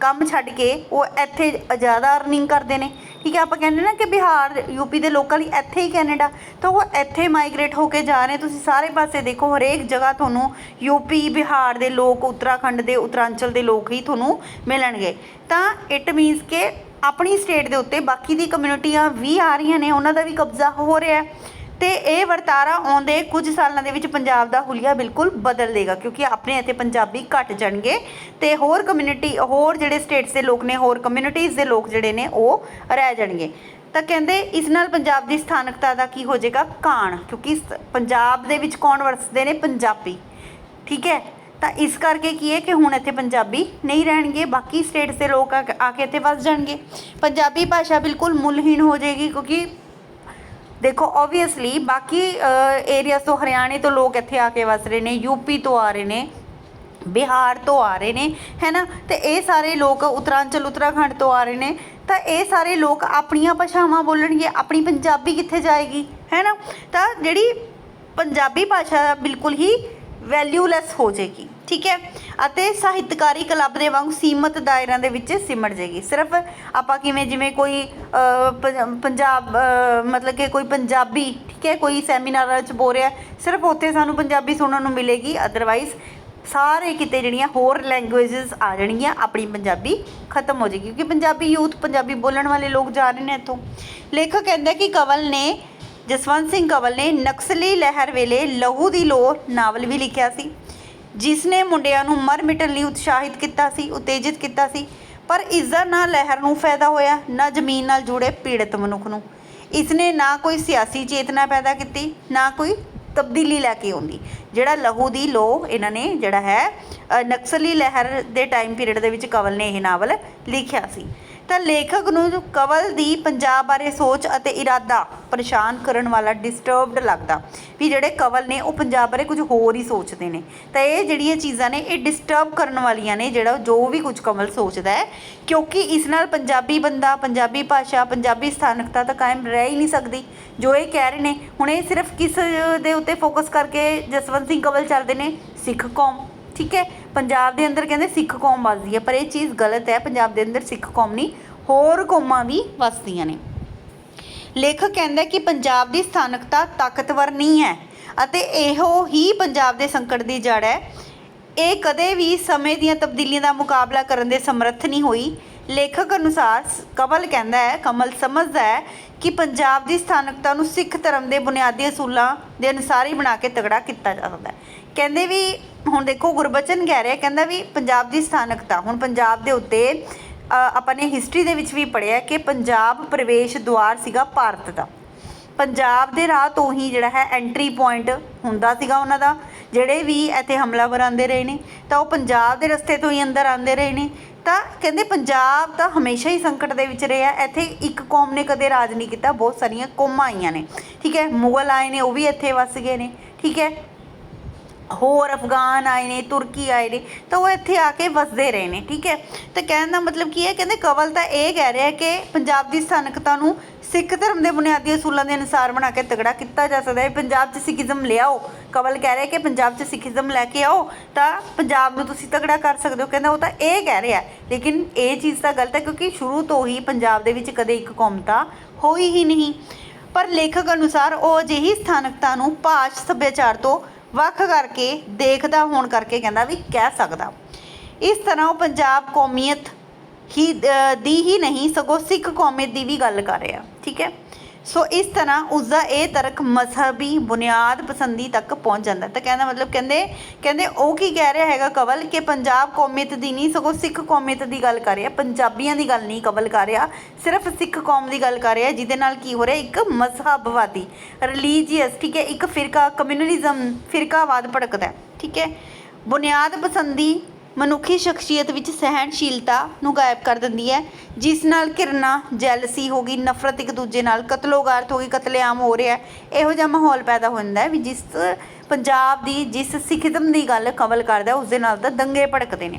ਕੰਮ ਛੱਡ ਕੇ ਉਹ ਇੱਥੇ ਜ਼ਿਆਦਾ ਅਰਨਿੰਗ ਕਰਦੇ ਨੇ। ਠੀਕ ਹੈ ਆਪਾਂ ਕਹਿੰਦੇ ਨਾ ਕਿ ਬਿਹਾਰ ਯੂਪੀ ਦੇ ਲੋਕਾਂ ਲਈ ਇੱਥੇ ਹੀ ਕੈਨੇਡਾ, ਤਾਂ ਉਹ ਇੱਥੇ ਮਾਈਗ੍ਰੇਟ ਹੋ ਕੇ ਜਾ ਰਹੇ ਤੁਸੀਂ ਸਾਰੇ ਪਾਸੇ ਦੇਖੋ, ਹਰੇਕ ਜਗ੍ਹਾ ਤੁਹਾਨੂੰ ਯੂਪੀ, ਬਿਹਾਰ ਦੇ ਲੋਕ, ਉੱਤਰਾਖੰਡ ਦੇ, ਉੱਤਰਾਂਚਲ ਦੇ ਲੋਕ ਹੀ ਤੁਹਾਨੂੰ ਮਿਲਣਗੇ। ਤਾਂ ਇਟ ਮੀਨਸ ਕਿ ਆਪਣੀ ਸਟੇਟ ਦੇ ਉੱਤੇ ਬਾਕੀ ਦੀ ਕਮਿਊਨਿਟੀਆਂ ਵੀ ਆ ਰਹੀਆਂ ਨੇ, ਉਹਨਾਂ ਦਾ ਵੀ ਕਬਜ਼ਾ ਹੋ ਰਿਹਾ ਹੈ। ਤੇ ਇਹ ਵਰਤਾਰਾ ਆਉਂਦੇ ਕੁਝ ਸਾਲਾਂ ਦੇ ਵਿੱਚ ਪੰਜਾਬ ਦਾ ਹੁਲੀਆ ਬਿਲਕੁਲ ਬਦਲ ਦੇਗਾ, ਕਿਉਂਕਿ ਆਪਣੇ ਇੱਥੇ ਪੰਜਾਬੀ ਘਟ ਜਾਣਗੇ ਤੇ ਹੋਰ ਕਮਿਊਨਿਟੀ ਹੋਰ ਜਿਹੜੇ ਸਟੇਟਸ ਦੇ ਲੋਕ ਨੇ, ਹੋਰ ਕਮਿਊਨਿਟੀਜ਼ ਦੇ ਲੋਕ ਜਿਹੜੇ ਨੇ, ਉਹ ਰਹਿ ਜਾਣਗੇ। ਤਾਂ ਕਹਿੰਦੇ ਇਸ ਨਾਲ ਪੰਜਾਬ ਦੀ ਸਥਾਨਕਤਾ ਦਾ ਕੀ ਹੋ ਜਾਏਗਾ? ਕਾਣ, ਕਿਉਂਕਿ ਸ- ਪੰਜਾਬ ਦੇ ਵਿੱਚ ਕੌਣ ਵਸਦੇ ਨੇ? ਪੰਜਾਬੀ। ਠੀਕ ਹੈ? ਤਾਂ ਇਸ ਕਰਕੇ ਕੀ ਹੈ ਕਿ ਹੁਣ ਇੱਥੇ ਪੰਜਾਬੀ ਨਹੀਂ ਰਹਿਣਗੇ, ਬਾਕੀ ਸਟੇਟਸ ਦੇ ਲੋਕ ਆ ਆ ਕੇ ਇੱਥੇ ਵੱਸ ਜਾਣਗੇ। ਪੰਜਾਬੀ ਭਾਸ਼ਾ ਬਿਲਕੁਲ ਮੁੱਲਹੀਣ ਹੋ ਜਾਏਗੀ, ਕਿਉਂਕਿ ਦੇਖੋ ਆਬਵੀਅਸਲੀ ਬਾਕੀ ਏਰੀਆਸ ਤੋਂ ਹਰਿਆਣੇ ਤੋਂ ਲੋਕ ਇੱਥੇ ਆ ਕੇ ਵਸ ਰਹੇ ਨੇ ਯੂਪੀ ਤੋਂ ਆ ਰਹੇ ਨੇ, ਬਿਹਾਰ ਤੋਂ ਆ ਰਹੇ ਨੇ ਹੈ ਨਾ ਤੇ ਇਹ ਸਾਰੇ ਲੋਕ ਉੱਤਰਾਂਚਲ, ਉੱਤਰਾਖੰਡ ਤੋਂ ਆ ਰਹੇ ਨੇ, ਤਾਂ ਤਾਂ ਇਹ ਸਾਰੇ ਲੋਕ ਆਪਣੀਆਂ ਭਾਸ਼ਾਵਾਂ ਬੋਲਣਗੇ, ਆਪਣੀ ਪੰਜਾਬੀ ਕਿੱਥੇ ਜਾਏਗੀ ਹੈ ਨਾ ਤਾਂ ਜਿਹੜੀ ਪੰਜਾਬੀ ਭਾਸ਼ਾ ਬਿਲਕੁਲ ਹੀ ਵੈਲਿਊਲੈਸ ਹੋ ਜਾਏਗੀ, ਠੀਕ ਹੈ? ਅਤੇ ਸਾਹਿਤਕਾਰੀ ਕਲੱਬ ਦੇ ਵਾਂਗ ਸੀਮਤ ਦਾਇਰਿਆਂ ਦੇ ਵਿੱਚ ਸਿਮਟ ਜਾਏਗੀ। ਸਿਰਫ ਆਪਾਂ ਕਿਵੇਂ, ਜਿਵੇਂ ਕੋਈ ਪੰਜਾਬ ਮਤਲਬ ਕਿ ਕੋਈ ਪੰਜਾਬੀ, ਠੀਕ ਹੈ? ਕੋਈ ਸੈਮੀਨਾਰਾਂ 'ਚ ਬੋਲ ਰਿਹਾ, ਸਿਰਫ ਉੱਥੇ ਸਾਨੂੰ ਪੰਜਾਬੀ ਸੁਣਨ ਨੂੰ ਮਿਲੇਗੀ ਅਦਰਵਾਈਜ਼ ਸਾਰੇ ਕਿਤੇ ਜਿਹੜੀਆਂ ਹੋਰ ਲੈਂਗੁਏਜਸ ਆ ਜਾਣਗੀਆਂ, ਆਪਣੀ ਪੰਜਾਬੀ ਖਤਮ ਹੋ ਜਾਏਗੀ। ਕਿਉਂਕਿ ਪੰਜਾਬੀ ਯੂਥ ਪੰਜਾਬੀ ਬੋਲਣ ਵਾਲੇ ਲੋਕ ਜਾ ਰਹੇ ਨੇ ਇੱਥੋਂ। ਲੇਖਕ ਕਹਿੰਦਾ ਕਿ ਕਵਲ ਨੇ ਜਸਵੰਤ ਸਿੰਘ ਕਵਲ ਨੇ ਨਕਸਲੀ ਲਹਿਰ ਵੇਲੇ ਲਹੂ ਦੀ ਲੋਰ ਨਾਵਲ ਵੀ ਲਿਖਿਆ ਸੀ, ਜਿਸ ਨੇ ਮੁੰਡਿਆਂ ਨੂੰ ਮਰ ਮਿਟਣ ਲਈ ਉਤਸ਼ਾਹਿਤ ਕੀਤਾ ਸੀ, ਉਤੇਜਿਤ ਕੀਤਾ ਸੀ, ਪਰ ਇਸ ਦਾ ਨਾ ਲਹਿਰ ਨੂੰ ਫਾਇਦਾ ਹੋਇਆ, ਨਾ ਜ਼ਮੀਨ ਨਾਲ ਜੁੜੇ ਪੀੜਤ ਮਨੁੱਖ ਨੂੰ। ਇਸ ਨੇ ਨਾ ਕੋਈ ਸਿਆਸੀ ਚੇਤਨਾ ਪੈਦਾ ਕੀਤੀ, ਨਾ ਕੋਈ ਤਬਦੀਲੀ ਲੈ ਕੇ ਆਉਂਦੀ, ਜਿਹੜਾ ਲਹੂ ਦੀ ਲੋ ਇਹਨਾਂ ਨੇ ਜਿਹੜਾ ਹੈ ਨਕਸਲੀ ਲਹਿਰ ਦੇ ਟਾਈਮ ਪੀਰੀਅਡ ਦੇ ਵਿੱਚ ਕਵਲ ਨੇ ਇਹ ਨਾਵਲ ਲਿਖਿਆ ਸੀ। ਤਾਂ ਲੇਖਕ ਨੂੰ ਕਵਲ ਦੀ ਪੰਜਾਬ ਬਾਰੇ ਸੋਚ ਅਤੇ ਇਰਾਦਾ ਪਰੇਸ਼ਾਨ ਕਰਨ ਵਾਲਾ ਡਿਸਟਰਬਡ ਲੱਗਦਾ ਵੀ ਜਿਹੜੇ ਕਵਲ ਨੇ ਉਹ ਪੰਜਾਬ ਬਾਰੇ ਕੁਝ ਹੋਰ ਹੀ ਸੋਚਦੇ ਨੇ। ਤਾਂ ਇਹ ਜਿਹੜੀਆਂ ਚੀਜ਼ਾਂ ਨੇ, ਇਹ ਡਿਸਟਰਬ ਕਰਨ ਵਾਲੀਆਂ ਨੇ ਜਿਹੜਾ ਜੋ ਵੀ ਕੁਝ ਕਵਲ ਸੋਚਦਾ ਹੈ, ਕਿਉਂਕਿ ਇਸ ਨਾਲ ਪੰਜਾਬੀ ਬੰਦਾ, ਪੰਜਾਬੀ ਭਾਸ਼ਾ, ਪੰਜਾਬੀ ਸਥਾਨਕਤਾ ਤਾਂ ਕਾਇਮ ਰਹਿ ਹੀ ਨਹੀਂ ਸਕਦੀ। ਜੋ ਇਹ ਕਹਿ ਰਹੇ ਨੇ, ਹੁਣ ਇਹ ਸਿਰਫ ਕਿਸ ਦੇ ਉੱਤੇ ਫੋਕਸ ਕਰਕੇ ਜਸਵੰਤ ਸਿੰਘ ਕਵਲ ਚੱਲਦੇ ਨੇ? ਸਿੱਖ ਕੌਮ, ਠੀਕ ਹੈ? ਪੰਜਾਬ ਦੇ ਅੰਦਰ ਕਹਿੰਦੇ ਸਿੱਖ ਕੌਮ ਵੱਸਦੀ ਹੈ, ਪਰ ਇਹ ਚੀਜ਼ ਗਲਤ ਹੈ। ਪੰਜਾਬ ਦੇ ਅੰਦਰ ਸਿੱਖ ਕੌਮ ਨਹੀਂ, ਹੋਰ ਕੌਮਾਂ ਵੀ ਵੱਸਦੀਆਂ ਨੇ। ਲੇਖਕ ਕਹਿੰਦਾ ਕਿ ਪੰਜਾਬ ਦੀ ਸਥਾਨਕਤਾ ਤਾਕਤਵਰ ਨਹੀਂ ਹੈ ਅਤੇ ਇਹੋ ਹੀ ਪੰਜਾਬ ਦੇ ਸੰਕਟ ਦੀ ਜੜ ਹੈ। ਇਹ ਕਦੇ ਵੀ ਸਮੇਂ ਦੀਆਂ ਤਬਦੀਲੀਆਂ ਦਾ ਮੁਕਾਬਲਾ ਕਰਨ ਦੇ ਸਮਰੱਥ ਨਹੀਂ ਹੋਈ। ਲੇਖਕ ਅਨੁਸਾਰ ਕਮਲ ਕਹਿੰਦਾ ਹੈ, ਕਮਲ ਸਮਝਦਾ ਹੈ ਕਿ ਪੰਜਾਬ ਦੀ ਸਥਾਨਕਤਾ ਨੂੰ ਸਿੱਖ ਧਰਮ ਦੇ ਬੁਨਿਆਦੀ ਅਸੂਲਾਂ ਦੇ ਅਨੁਸਾਰ ਹੀ ਬਣਾ ਕੇ ਤਗੜਾ ਕੀਤਾ ਜਾ ਸਕਦਾ ਹੈ। ਕਹਿੰਦੇ ਵੀ, ਹੁਣ ਦੇਖੋ ਗੁਰਬਚਨ ਕਹਿ ਰਿਹਾ, ਕਹਿੰਦਾ ਵੀ ਪੰਜਾਬ ਦੀ ਸਥਾਨਕਤਾ, ਹੁਣ ਪੰਜਾਬ ਦੇ ਉੱਤੇ ਆਪਾਂ ਨੇ ਹਿਸਟਰੀ ਦੇ ਵਿੱਚ ਵੀ ਪੜ੍ਹਿਆ ਕਿ ਪੰਜਾਬ ਪ੍ਰਵੇਸ਼ ਦੁਆਰ ਸੀਗਾ ਭਾਰਤ ਦਾ। ਪੰਜਾਬ ਦੇ ਰਾਹ ਤੋਂ ਹੀ ਜਿਹੜਾ ਹੈ ਐਂਟਰੀ ਪੁਆਇੰਟ ਹੁੰਦਾ ਸੀਗਾ ਉਹਨਾਂ ਦਾ, ਜਿਹੜੇ ਵੀ ਇੱਥੇ ਹਮਲਾਵਰ ਆਉਂਦੇ ਰਹੇ ਨੇ, ਤਾਂ ਉਹ ਪੰਜਾਬ ਦੇ ਰਸਤੇ ਤੋਂ ਹੀ ਅੰਦਰ ਆਉਂਦੇ ਰਹੇ ਨੇ। ਤਾਂ ਕਹਿੰਦੇ ਪੰਜਾਬ ਤਾਂ ਹਮੇਸ਼ਾ ਹੀ ਸੰਕਟ ਦੇ ਵਿੱਚ ਰਿਹਾ, ਇੱਥੇ ਇੱਕ ਕੌਮ ਨੇ ਕਦੇ ਰਾਜ ਨਹੀਂ ਕੀਤਾ, ਬਹੁਤ ਸਾਰੀਆਂ ਕੌਮਾਂ ਆਈਆਂ ਨੇ। ਠੀਕ ਹੈ, ਮੁਗਲ ਆਏ ਨੇ, ਉਹ ਵੀ ਇੱਥੇ ਵਸ ਗਏ ਨੇ। ਠੀਕ ਹੈ ਹੋਰ ਅਫਗਾਨ ਆਏ ਨੇ, ਤੁਰਕੀ ਆਏ ਨੇ, ਤਾਂ ਉਹ ਇੱਥੇ ਆ ਕੇ ਵਸਦੇ ਰਹੇ ਨੇ, ਠੀਕ ਹੈ? ਤਾਂ ਕਹਿਣ ਦਾ ਮਤਲਬ ਕੀ ਹੈ, ਕਹਿੰਦੇ ਕਵਲ ਤਾਂ ਇਹ ਕਹਿ ਰਿਹਾ ਕਿ ਪੰਜਾਬ ਦੀ ਸਥਾਨਕਤਾ ਨੂੰ ਸਿੱਖ ਧਰਮ ਦੇ ਬੁਨਿਆਦੀ ਅਸੂਲਾਂ ਦੇ ਅਨੁਸਾਰ ਬਣਾ ਕੇ ਤਗੜਾ ਕੀਤਾ ਜਾ ਸਕਦਾ ਹੈ। ਪੰਜਾਬ 'ਚ ਸਿੱਖੀਜ਼ਮ ਲਿਆਓ। ਕਵਲ ਕਹਿ ਰਿਹਾ ਕਿ ਪੰਜਾਬ 'ਚ ਸਿੱਖੀਜ਼ਮ ਲੈ ਕੇ ਆਓ, ਤਾਂ ਪੰਜਾਬ ਨੂੰ ਤੁਸੀਂ ਤਗੜਾ ਕਰ ਸਕਦੇ ਹੋ। ਕਹਿੰਦਾ ਉਹ ਤਾਂ ਇਹ ਕਹਿ ਰਿਹਾ ਲੇਕਿਨ ਇਹ ਚੀਜ਼ ਤਾਂ ਗਲਤ ਹੈ, ਕਿਉਂਕਿ ਸ਼ੁਰੂ ਤੋਂ ਹੀ ਪੰਜਾਬ ਦੇ ਵਿੱਚ ਕਦੇ ਇੱਕ ਕੌਮ ਤਾਂ ਹੋਈ ਹੀ ਨਹੀਂ। ਪਰ ਲੇਖਕ ਅਨੁਸਾਰ ਉਹ ਅਜਿਹੀ ਸਥਾਨਕਤਾ ਨੂੰ ਭਾਸ਼ ਸੱਭਿਆਚਾਰ ਤੋਂ ਵੱਖ ਕਰਕੇ ਦੇਖਦਾ ਹੋਣ ਕਰਕੇ ਕਹਿੰਦਾ ਵੀ ਕਹਿ ਸਕਦਾ। ਇਸ ਤਰ੍ਹਾਂ ਉਹ ਪੰਜਾਬ ਕੌਮੀਅਤ ਹੀ ਦੀ ਹੀ ਨਹੀਂ, ਸਗੋਂ ਸਿੱਖ ਕੌਮੀਅਤ ਦੀ ਵੀ ਗੱਲ ਕਰ ਰਿਹਾ, ਠੀਕ ਹੈ? ਸੋ ਇਸ ਤਰ੍ਹਾਂ ਉਸ ਦਾ ਇਹ ਤਰਕ ਮਜ਼ਹਬੀ ਬੁਨਿਆਦ ਪਸੰਦੀ ਤੱਕ ਪਹੁੰਚ ਜਾਂਦਾ। ਤਾਂ ਕਹਿੰਦਾ ਮਤਲਬ ਕਹਿੰਦੇ ਕਹਿੰਦੇ ਉਹ ਕੀ ਕਹਿ ਰਿਹਾ ਹੈਗਾ ਕਵਲ ਕਿ ਪੰਜਾਬ ਕੌਮੀਅਤ ਦੀ ਨਹੀਂ, ਸਗੋਂ ਸਿੱਖ ਕੌਮੀਅਤ ਦੀ ਗੱਲ ਕਰ ਰਿਹਾ। ਪੰਜਾਬੀਆਂ ਦੀ ਗੱਲ ਨਹੀਂ ਕਵਲ ਕਰ ਰਿਹਾ, ਸਿਰਫ ਸਿੱਖ ਕੌਮ ਦੀ ਗੱਲ ਕਰ ਰਿਹਾ। ਜਿਹਦੇ ਨਾਲ ਕੀ ਹੋ ਰਿਹਾ, ਇੱਕ ਮਜ਼ਹਬਵਾਦੀ ਰਿਲੀਜੀਅਸ ਠੀਕ ਹੈ, ਇੱਕ ਫਿਰਕਾ ਕਮਿਊਨਿਜ਼ਮ ਫਿਰਕਾਵਾਦ ਭੜਕਦਾ ਠੀਕ ਹੈ। ਬੁਨਿਆਦ ਪਸੰਦੀ ਮਨੁੱਖੀ ਸ਼ਖਸੀਅਤ ਵਿੱਚ ਸਹਿਣਸ਼ੀਲਤਾ ਨੂੰ ਗਾਇਬ ਕਰ ਦਿੰਦੀ ਹੈ, ਜਿਸ ਨਾਲ ਘਿਰਨਾ, ਜੈਲਸੀ ਹੋ ਗਈ, ਨਫ਼ਰਤ ਇੱਕ ਦੂਜੇ ਨਾਲ ਕਤਲੋਗਾਰਤ ਹੋ ਗਈ, ਕਤਲੇਆਮ ਹੋ ਰਿਹਾ ਇਹੋ ਜਿਹਾ ਮਾਹੌਲ ਪੈਦਾ ਹੋ ਜਾਂਦਾ ਵੀ ਜਿਸ ਪੰਜਾਬ ਦੀ ਜਿਸ ਸਿੱਖੀਜ਼ਮ ਦੀ ਗੱਲ ਕਵਲ ਕਰਦਾ ਉਸ ਦੇ ਨਾਲ ਤਾਂ ਦੰਗੇ ਭੜਕਦੇ ਨੇ।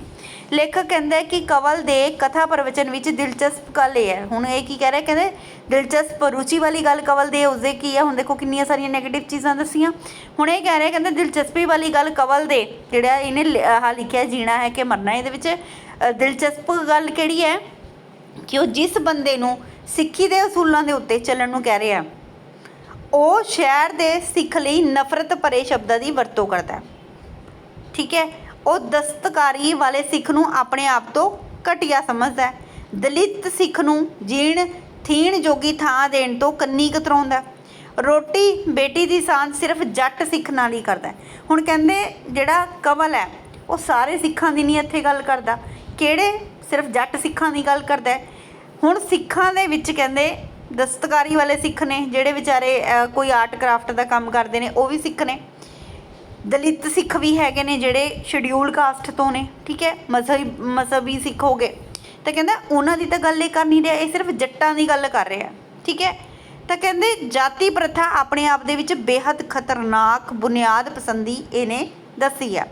ਲੇਖਕ ਕਹਿੰਦਾ ਹੈ ਕਿ ਕਵਲ ਦੇ ਕਥਾ ਪ੍ਰਵਚਨ ਵਿੱਚ ਦਿਲਚਸਪ ਗੱਲ ਇਹ ਹੈ। ਹੁਣ ਇਹ ਕੀ ਕਹਿ ਰਿਹਾ ਕਹਿੰਦੇ ਦਿਲਚਸਪ ਰੁਚੀ ਵਾਲੀ ਗੱਲ ਕਵਲ ਦੇ, ਉਸਦੇ ਕੀ ਹੈ? ਹੁਣ ਦੇਖੋ ਕਿੰਨੀਆਂ ਸਾਰੀਆਂ 네ਗੇਟਿਵ ਚੀਜ਼ਾਂ ਦੱਸੀਆਂ। ਹੁਣ ਇਹ ਕਹਿ ਰਿਹਾ ਕਹਿੰਦੇ ਦਿਲਚਸਪੀ ਵਾਲੀ ਗੱਲ ਕਵਲ ਦੇ, ਜਿਹੜਾ ਇਹਨੇ ਲ- ਲਿਖਿਆ ਜੀਣਾ ਹੈ ਕਿ ਮਰਨਾ ਇਹਦੇ ਵਿੱਚ ਦਿਲਚਸਪ ਗੱਲ ਕਿਹੜੀ ਹੈ? ਕਿ ਉਹ ਜਿਸ ਬੰਦੇ ਨੂੰ ਸਿੱਖੀ ਦੇ ਅਸੂਲਾਂ ਦੇ ਉੱਤੇ ਚੱਲਣ ਨੂੰ ਕਹਿ ਰਿਹਾ ਉਹ ਸ਼ਹਿਰ ਦੇ ਸਿੱਖ ਲਈ ਨਫ਼ਰਤ ਭਰੇ ਸ਼ਬਦਾਂ ਦੀ ਵਰਤੋਂ ਕਰਦਾ ਹੈ। ਠੀਕ ਹੈ? ਉਹ ਦਸਤਕਾਰੀ ਵਾਲੇ ਸਿੱਖ ਨੂੰ ਆਪਣੇ ਆਪ ਤੋਂ ਘਟੀਆ ਸਮਝਦਾ ਹੈ। ਦਲਿਤ ਸਿੱਖ ਨੂੰ ਜੀਣ, ਥੀਣ ਜੋਗੀ ਥਾਂ ਦੇਣ ਤੋਂ ਕੰਨੀ ਕਤਰਾਉਂਦਾ ਹੈ। ਰੋਟੀ ਬੇਟੀ ਦੀ ਸਾਂਝ ਸਿਰਫ ਜੱਟ ਸਿੱਖ ਨਾਲ ਹੀ ਕਰਦਾ ਹੁਣ ਕਹਿੰਦੇ ਜਿਹੜਾ ਕਵਲ ਹੈ, ਉਹ ਸਾਰੇ ਸਿੱਖਾਂ ਦੀ ਨਹੀਂ ਇੱਥੇ ਗੱਲ ਕਰਦਾ। ਕਿਹੜੇ? ਸਿਰਫ ਜੱਟ ਸਿੱਖਾਂ ਦੀ ਗੱਲ ਕਰਦਾ ਹੁਣ ਸਿੱਖਾਂ ਦੇ ਵਿੱਚ ਕਹਿੰਦੇ ਦਸਤਕਾਰੀ ਵਾਲੇ ਸਿੱਖ ਨੇ, ਜਿਹੜੇ ਵਿਚਾਰੇ ਕੋਈ ਆਰਟ ਕਰਾਫਟ ਦਾ ਕੰਮ ਕਰਦੇ ਨੇ, ਉਹ ਵੀ ਸਿੱਖ ਨੇ। ਦਲਿਤ ਸਿੱਖ ਵੀ ਹੈਗੇ ਨੇ ਜਿਹੜੇ ਸ਼ਡਿਊਲ ਕਾਸਟ ਤੋਂ ਨੇ, ਠੀਕ ਹੈ? ਮਜ਼ਹਬੀ ਮਜ਼ਹਬੀ ਸਿੱਖ ਹੋ ਗਏ। ਤਾਂ ਕਹਿੰਦਾ, ਉਹਨਾਂ ਦੀ ਤਾਂ ਗੱਲ ਇਹ ਕਰ ਨਹੀਂ ਰਿਹਾ, ਇਹ ਸਿਰਫ ਜੱਟਾਂ ਦੀ ਗੱਲ ਕਰ ਰਿਹਾ, ਠੀਕ ਹੈ? ਤਾਂ ਕਹਿੰਦੇ, ਜਾਤੀ ਪ੍ਰਥਾ ਆਪਣੇ ਆਪ ਦੇ ਵਿੱਚ ਬੇਹੱਦ ਖਤਰਨਾਕ ਬੁਨਿਆਦ ਪਸੰਦੀ ਇਹਨੇ ਦੱਸੀ ਆ।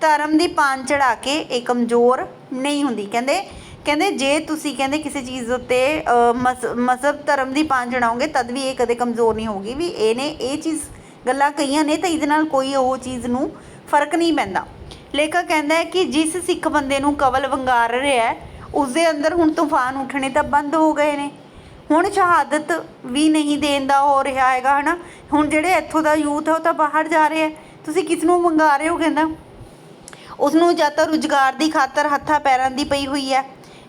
ਧਰਮ ਦੀ ਪਾਨ ਚੜਾ ਕੇ ਇਹ ਕਮਜ਼ੋਰ ਨਹੀਂ ਹੁੰਦੀ। ਕਹਿੰਦੇ ਕਹਿੰਦੇ ਜੇ ਤੁਸੀਂ ਕਹਿੰਦੇ ਕਿਸੇ ਚੀਜ਼ ਉੱਤੇ ਮਸ- ਮਜ਼ਹਬ ਧਰਮ ਦੀ ਪਾਣ ਚੜਾਓਗੇ ਤਦ ਵੀ ਇਹ ਕਦੇ ਕਮਜ਼ੋਰ ਨਹੀਂ ਹੋਊਗੀ। ਵੀ ਇਹਨੇ ਇਹ ਚੀਜ਼, ਗੱਲਾਂ ਕਹੀਆਂ ਨੇ ਤਾਂ ਇਹਦੇ ਨਾਲ ਕੋਈ ਉਹ ਚੀਜ਼ ਨੂੰ ਫ਼ਰਕ ਨਹੀਂ ਪੈਂਦਾ। ਲੇਖਕ ਕਹਿੰਦਾ ਹੈ ਕਿ ਜਿਸ ਸਿੱਖ ਬੰਦੇ ਨੂੰ ਕਵਲ ਵੰਗਾਰ ਰਿਹਾ ਹੈ ਉਸ ਦੇ ਅੰਦਰ ਹੁਣ ਤੂਫਾਨ ਉੱਠਣੇ ਤਾਂ ਬੰਦ ਹੋ ਗਏ ਨੇ। ਹੁਣ ਸ਼ਹਾਦਤ ਵੀ ਨਹੀਂ ਦੇਣ ਦਾ ਹੋ ਰਿਹਾ ਹੈਗਾ, ਹਨਾ? ਹੁਣ ਜਿਹੜੇ ਇੱਥੋਂ ਦਾ ਯੂਥ ਹੈ ਉਹ ਤਾਂ ਬਾਹਰ ਜਾ ਰਿਹਾ ਹੈ। ਤੁਸੀਂ ਕਿਸ ਨੂੰ ਵੰਗਾ ਰਹੇ ਹੋ ਕਹਿੰਦਾ? ਉਸ ਨੂੰ ਜਾਂ ਤਾਂ ਰੁਜ਼ਗਾਰ ਦੀ ਖਾਤਰ ਹੱਥਾਂ ਪੈਰਾਂ ਦੀ ਪਈ ਹੋਈ ਹੈ।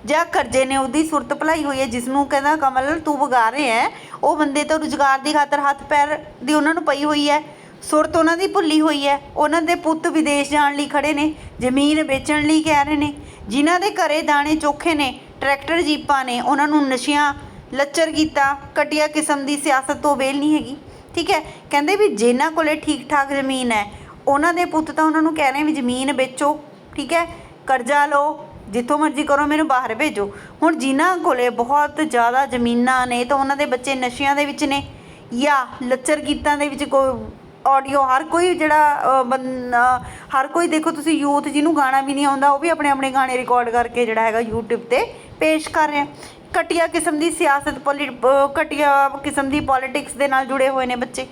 ਜਾਂ ਕਰਜ਼ੇ ਨੇ ਉਹਦੀ ਸੁਰਤ ਭਲਾਈ ਹੋਈ ਹੈ ਜਿਸ ਨੂੰ ਕਹਿੰਦਾ ਕਮਲ ਤੂੰ ਵਗਾ ਰਿਹਾ ਹੈ, ਉਹ ਬੰਦੇ ਤਾਂ ਰੁਜ਼ਗਾਰ ਦੀ ਖਾਤਰ ਹੱਥ ਪੈਰ ਦੀ ਉਹਨਾਂ ਨੂੰ ਪਈ ਹੋਈ ਹੈ, ਸੁਰਤ ਉਹਨਾਂ ਦੀ ਭੁੱਲੀ ਹੋਈ ਹੈ, ਉਹਨਾਂ ਦੇ ਪੁੱਤ ਵਿਦੇਸ਼ ਜਾਣ ਲਈ ਖੜੇ ਨੇ, ਜ਼ਮੀਨ ਵੇਚਣ ਲਈ ਕਹਿ ਰਹੇ ਨੇ, ਜਿਨ੍ਹਾਂ ਦੇ ਘਰੇ ਦਾਣੇ ਚੋਖੇ ਨੇ, ਟਰੈਕਟਰ ਜੀਪਾਂ ਨੇ, ਉਹਨਾਂ ਨੂੰ ਨਸ਼ਿਆਂ ਲੱਚਰ ਕੀਤਾ ਕਟਿਆ ਕਿਸਮ ਦੀ ਸਿਆਸਤ ਤੋਂ ਵੇਲ ਨਹੀਂ ਹੈਗੀ, ਠੀਕ ਹੈ, ਕਹਿੰਦੇ ਵੀ ਜਿਨ੍ਹਾਂ ਕੋਲੇ ਠੀਕ ਠਾਕ ਜ਼ਮੀਨ ਹੈ, ਉਹਨਾਂ ਦੇ ਪੁੱਤ ਤਾਂ ਉਹਨਾਂ ਨੂੰ ਕਹਿ ਰਹੇ ਵੀ ਜ਼ਮੀਨ ਵੇਚੋ, ਠੀਕ ਹੈ, ਕਰਜ਼ਾ ਲਓ ਜਿੱਥੋਂ ਮਰਜ਼ੀ ਕਰੋ ਮੈਨੂੰ ਬਾਹਰ ਭੇਜੋ। ਹੁਣ ਜਿਨ੍ਹਾਂ ਕੋਲੇ ਬਹੁਤ ਜ਼ਿਆਦਾ ਜ਼ਮੀਨਾਂ ਨੇ ਤਾਂ ਉਹਨਾਂ ਦੇ ਬੱਚੇ ਨਸ਼ਿਆਂ ਦੇ ਵਿੱਚ ਨੇ ਜਾਂ ਲੱਚਰ ਗੀਤਾਂ ਦੇ ਵਿੱਚ ਕੋਈ ਆਡੀਓ ਹਰ ਕੋਈ ਜਿਹੜਾ ਅ, ਹਰ ਕੋਈ ਦੇਖੋ ਤੁਸੀਂ ਯੂਥ ਜਿਹਨੂੰ ਗਾਣਾ ਵੀ ਨਹੀਂ ਆਉਂਦਾ ਉਹ ਵੀ ਆਪਣੇ ਆਪਣੇ ਗਾਣੇ ਰਿਕਾਰਡ ਕਰਕੇ ਜਿਹੜਾ ਹੈਗਾ YouTube ਤੇ ਪੇਸ਼ ਕਰ ਰਿਹਾ। ਘਟੀਆ ਕਿਸਮ ਦੀ ਸਿਆਸਤ ਪੋਲੀ ਘਟੀਆ ਕਿਸਮ ਦੀ ਪੋਲਿਟਿਕਸ ਦੇ ਨਾਲ ਜੁੜੇ ਹੋਏ ਨੇ ਬੱਚੇ।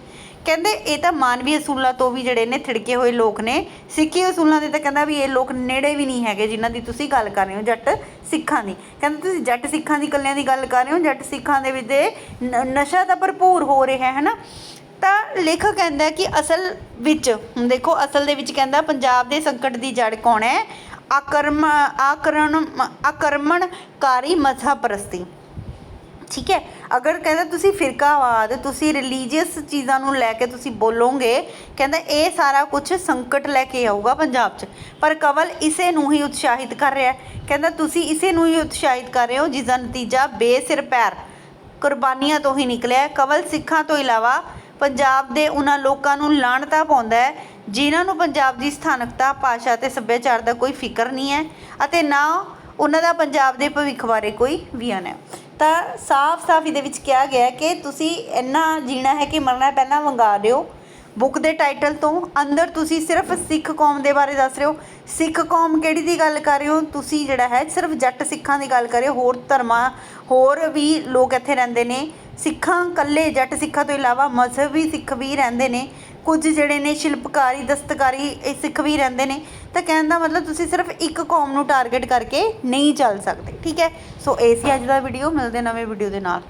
ਕਹਿੰਦੇ ਇਹ ਤਾਂ ਮਾਨਵੀ ਅਸੂਲਾਂ ਤੋਂ ਵੀ ਜਿਹੜੇ ਨੇ ਥਿੜਕੇ ਹੋਏ ਲੋਕ ਨੇ। ਸਿੱਖੀ ਅਸੂਲਾਂ ਦੇ ਤਾਂ ਕਹਿੰਦਾ ਵੀ ਇਹ ਲੋਕ ਨੇੜੇ ਵੀ ਨਹੀਂ ਹੈਗੇ ਜਿਨ੍ਹਾਂ ਦੀ ਤੁਸੀਂ ਗੱਲ ਕਰ ਰਹੇ ਹੋ, ਜੱਟ ਸਿੱਖਾਂ ਦੀ। ਕਹਿੰਦੇ ਤੁਸੀਂ ਜੱਟ ਸਿੱਖਾਂ ਦੀ ਕੱਲਿਆਂ ਦੀ ਗੱਲ ਕਰ ਰਹੇ ਹੋ, ਜੱਟ ਸਿੱਖਾਂ ਦੇ ਵਿੱਚ ਦੇ ਨਸ਼ਾ ਤਾਂ ਭਰਪੂਰ ਹੋ ਰਿਹਾ ਹੈ ਨਾ ਤਾਂ ਲੇਖਕ ਕਹਿੰਦਾ ਕਿ ਅਸਲ ਵਿੱਚ ਦੇਖੋ, ਅਸਲ ਦੇ ਵਿੱਚ ਕਹਿੰਦਾ ਪੰਜਾਬ ਦੇ ਸੰਕਟ ਦੀ ਜੜ ਕੌਣ ਹੈ? ਆਕਰਮ, ਆਕਰਣ, ਆਕਰਮਣਕਾਰੀ ਮਜ਼ਹਬ ਪ੍ਰਸਤੀ ਠੀਕ ਹੈ? ਅਗਰ ਕਹਿੰਦਾ ਤੁਸੀਂ ਫਿਰਕਾਵਾਦ, ਤੁਸੀਂ ਰਿਲੀਜੀਅਸ ਚੀਜ਼ਾਂ ਨੂੰ ਲੈ ਕੇ ਤੁਸੀਂ ਬੋਲੋਗੇ, ਕਹਿੰਦਾ ਇਹ ਸਾਰਾ ਕੁਝ ਸੰਕਟ ਲੈ ਕੇ ਆਊਗਾ ਪੰਜਾਬ 'ਚ। ਪਰ ਕਵਲ ਇਸੇ ਨੂੰ ਹੀ ਉਤਸ਼ਾਹਿਤ ਕਰ ਰਿਹਾ ਕਹਿੰਦਾ ਤੁਸੀਂ ਇਸੇ ਨੂੰ ਹੀ ਉਤਸ਼ਾਹਿਤ ਕਰ ਰਹੇ ਹੋ ਜਿਸ ਦਾ ਨਤੀਜਾ ਬੇਸਿਰ ਪੈਰ ਕੁਰਬਾਨੀਆਂ ਤੋਂ ਹੀ ਨਿਕਲਿਆ ਕਵਲ ਸਿੱਖਾਂ ਤੋਂ ਇਲਾਵਾ ਪੰਜਾਬ ਦੇ ਉਹਨਾਂ ਲੋਕਾਂ ਨੂੰ ਲਾਣਤਾ ਪਾਉਂਦਾ ਹੈ, ਜਿਨ੍ਹਾਂ ਨੂੰ ਪੰਜਾਬ ਦੀ ਸਥਾਨਕਤਾ, ਭਾਸ਼ਾ ਤੇ ਸੱਭਿਆਚਾਰ ਦਾ ਕੋਈ ਫਿਕਰ ਨਹੀਂ ਹੈ ਅਤੇ ਨਾ ਉਹਨਾਂ ਦਾ ਪੰਜਾਬ ਦੇ ਭਵਿੱਖ ਬਾਰੇ ਕੋਈ ਵਿਅਨ ਹੈ ਤਾਂ ਸਾਫ਼-ਸਾਫ਼ ਇਹਦੇ ਵਿੱਚ ਕਿਹਾ ਗਿਆ ਹੈ ਕਿ ਤੁਸੀਂ ਇੰਨਾ ਜੀਣਾ ਹੈ ਕਿ ਮਰਨਾ ਪਹਿਲਾਂ ਮੰਗਾ ਦਿਓ। ਬੁੱਕ ਦੇ ਟਾਈਟਲ ਤੋਂ ਅੰਦਰ ਤੁਸੀਂ ਸਿਰਫ ਸਿੱਖ ਕੌਮ ਦੇ ਬਾਰੇ ਦੱਸ ਰਹੇ ਹੋ। ਸਿੱਖ ਕੌਮ ਕਿਹੜੀ ਦੀ ਗੱਲ ਕਰ ਰਹੇ ਹੋ? ਤੁਸੀਂ ਜਿਹੜਾ ਹੈ, ਸਿਰਫ ਜੱਟ ਸਿੱਖਾਂ ਦੀ ਗੱਲ ਕਰ ਰਹੇ ਹੋ। ਹੋਰ ਧਰਮਾਂ, ਹੋਰ ਵੀ ਲੋਕ ਇੱਥੇ ਰਹਿੰਦੇ ਨੇ। ਸਿੱਖਾਂ ਇਕੱਲੇ ਜੱਟ ਸਿੱਖਾਂ ਤੋਂ ਇਲਾਵਾ ਮਜ਼ਹਬੀ ਸਿੱਖ ਵੀ ਰਹਿੰਦੇ ਨੇ। ਕੁਝ ਜਿਹੜੇ ਨੇ ਸ਼ਿਲਪਕਾਰੀ, ਦਸਤਕਾਰੀ, ਇਹ ਸਿੱਖ ਵੀ ਰਹਿੰਦੇ ਨੇ। ਤਾਂ ਕਹਿਣ ਦਾ ਮਤਲਬ ਤੁਸੀਂ ਸਿਰਫ ਇੱਕ ਕੌਮ ਨੂੰ ਟਾਰਗੇਟ ਕਰਕੇ ਨਹੀਂ ਚੱਲ ਸਕਦੇ, ਠੀਕ ਹੈ? ਸੋ ਇਹ ਸੀ ਅੱਜ ਦਾ ਵੀਡੀਓ ਮਿਲਦੇ ਨਵੇਂ ਵੀਡੀਓ ਦੇ ਨਾਲ।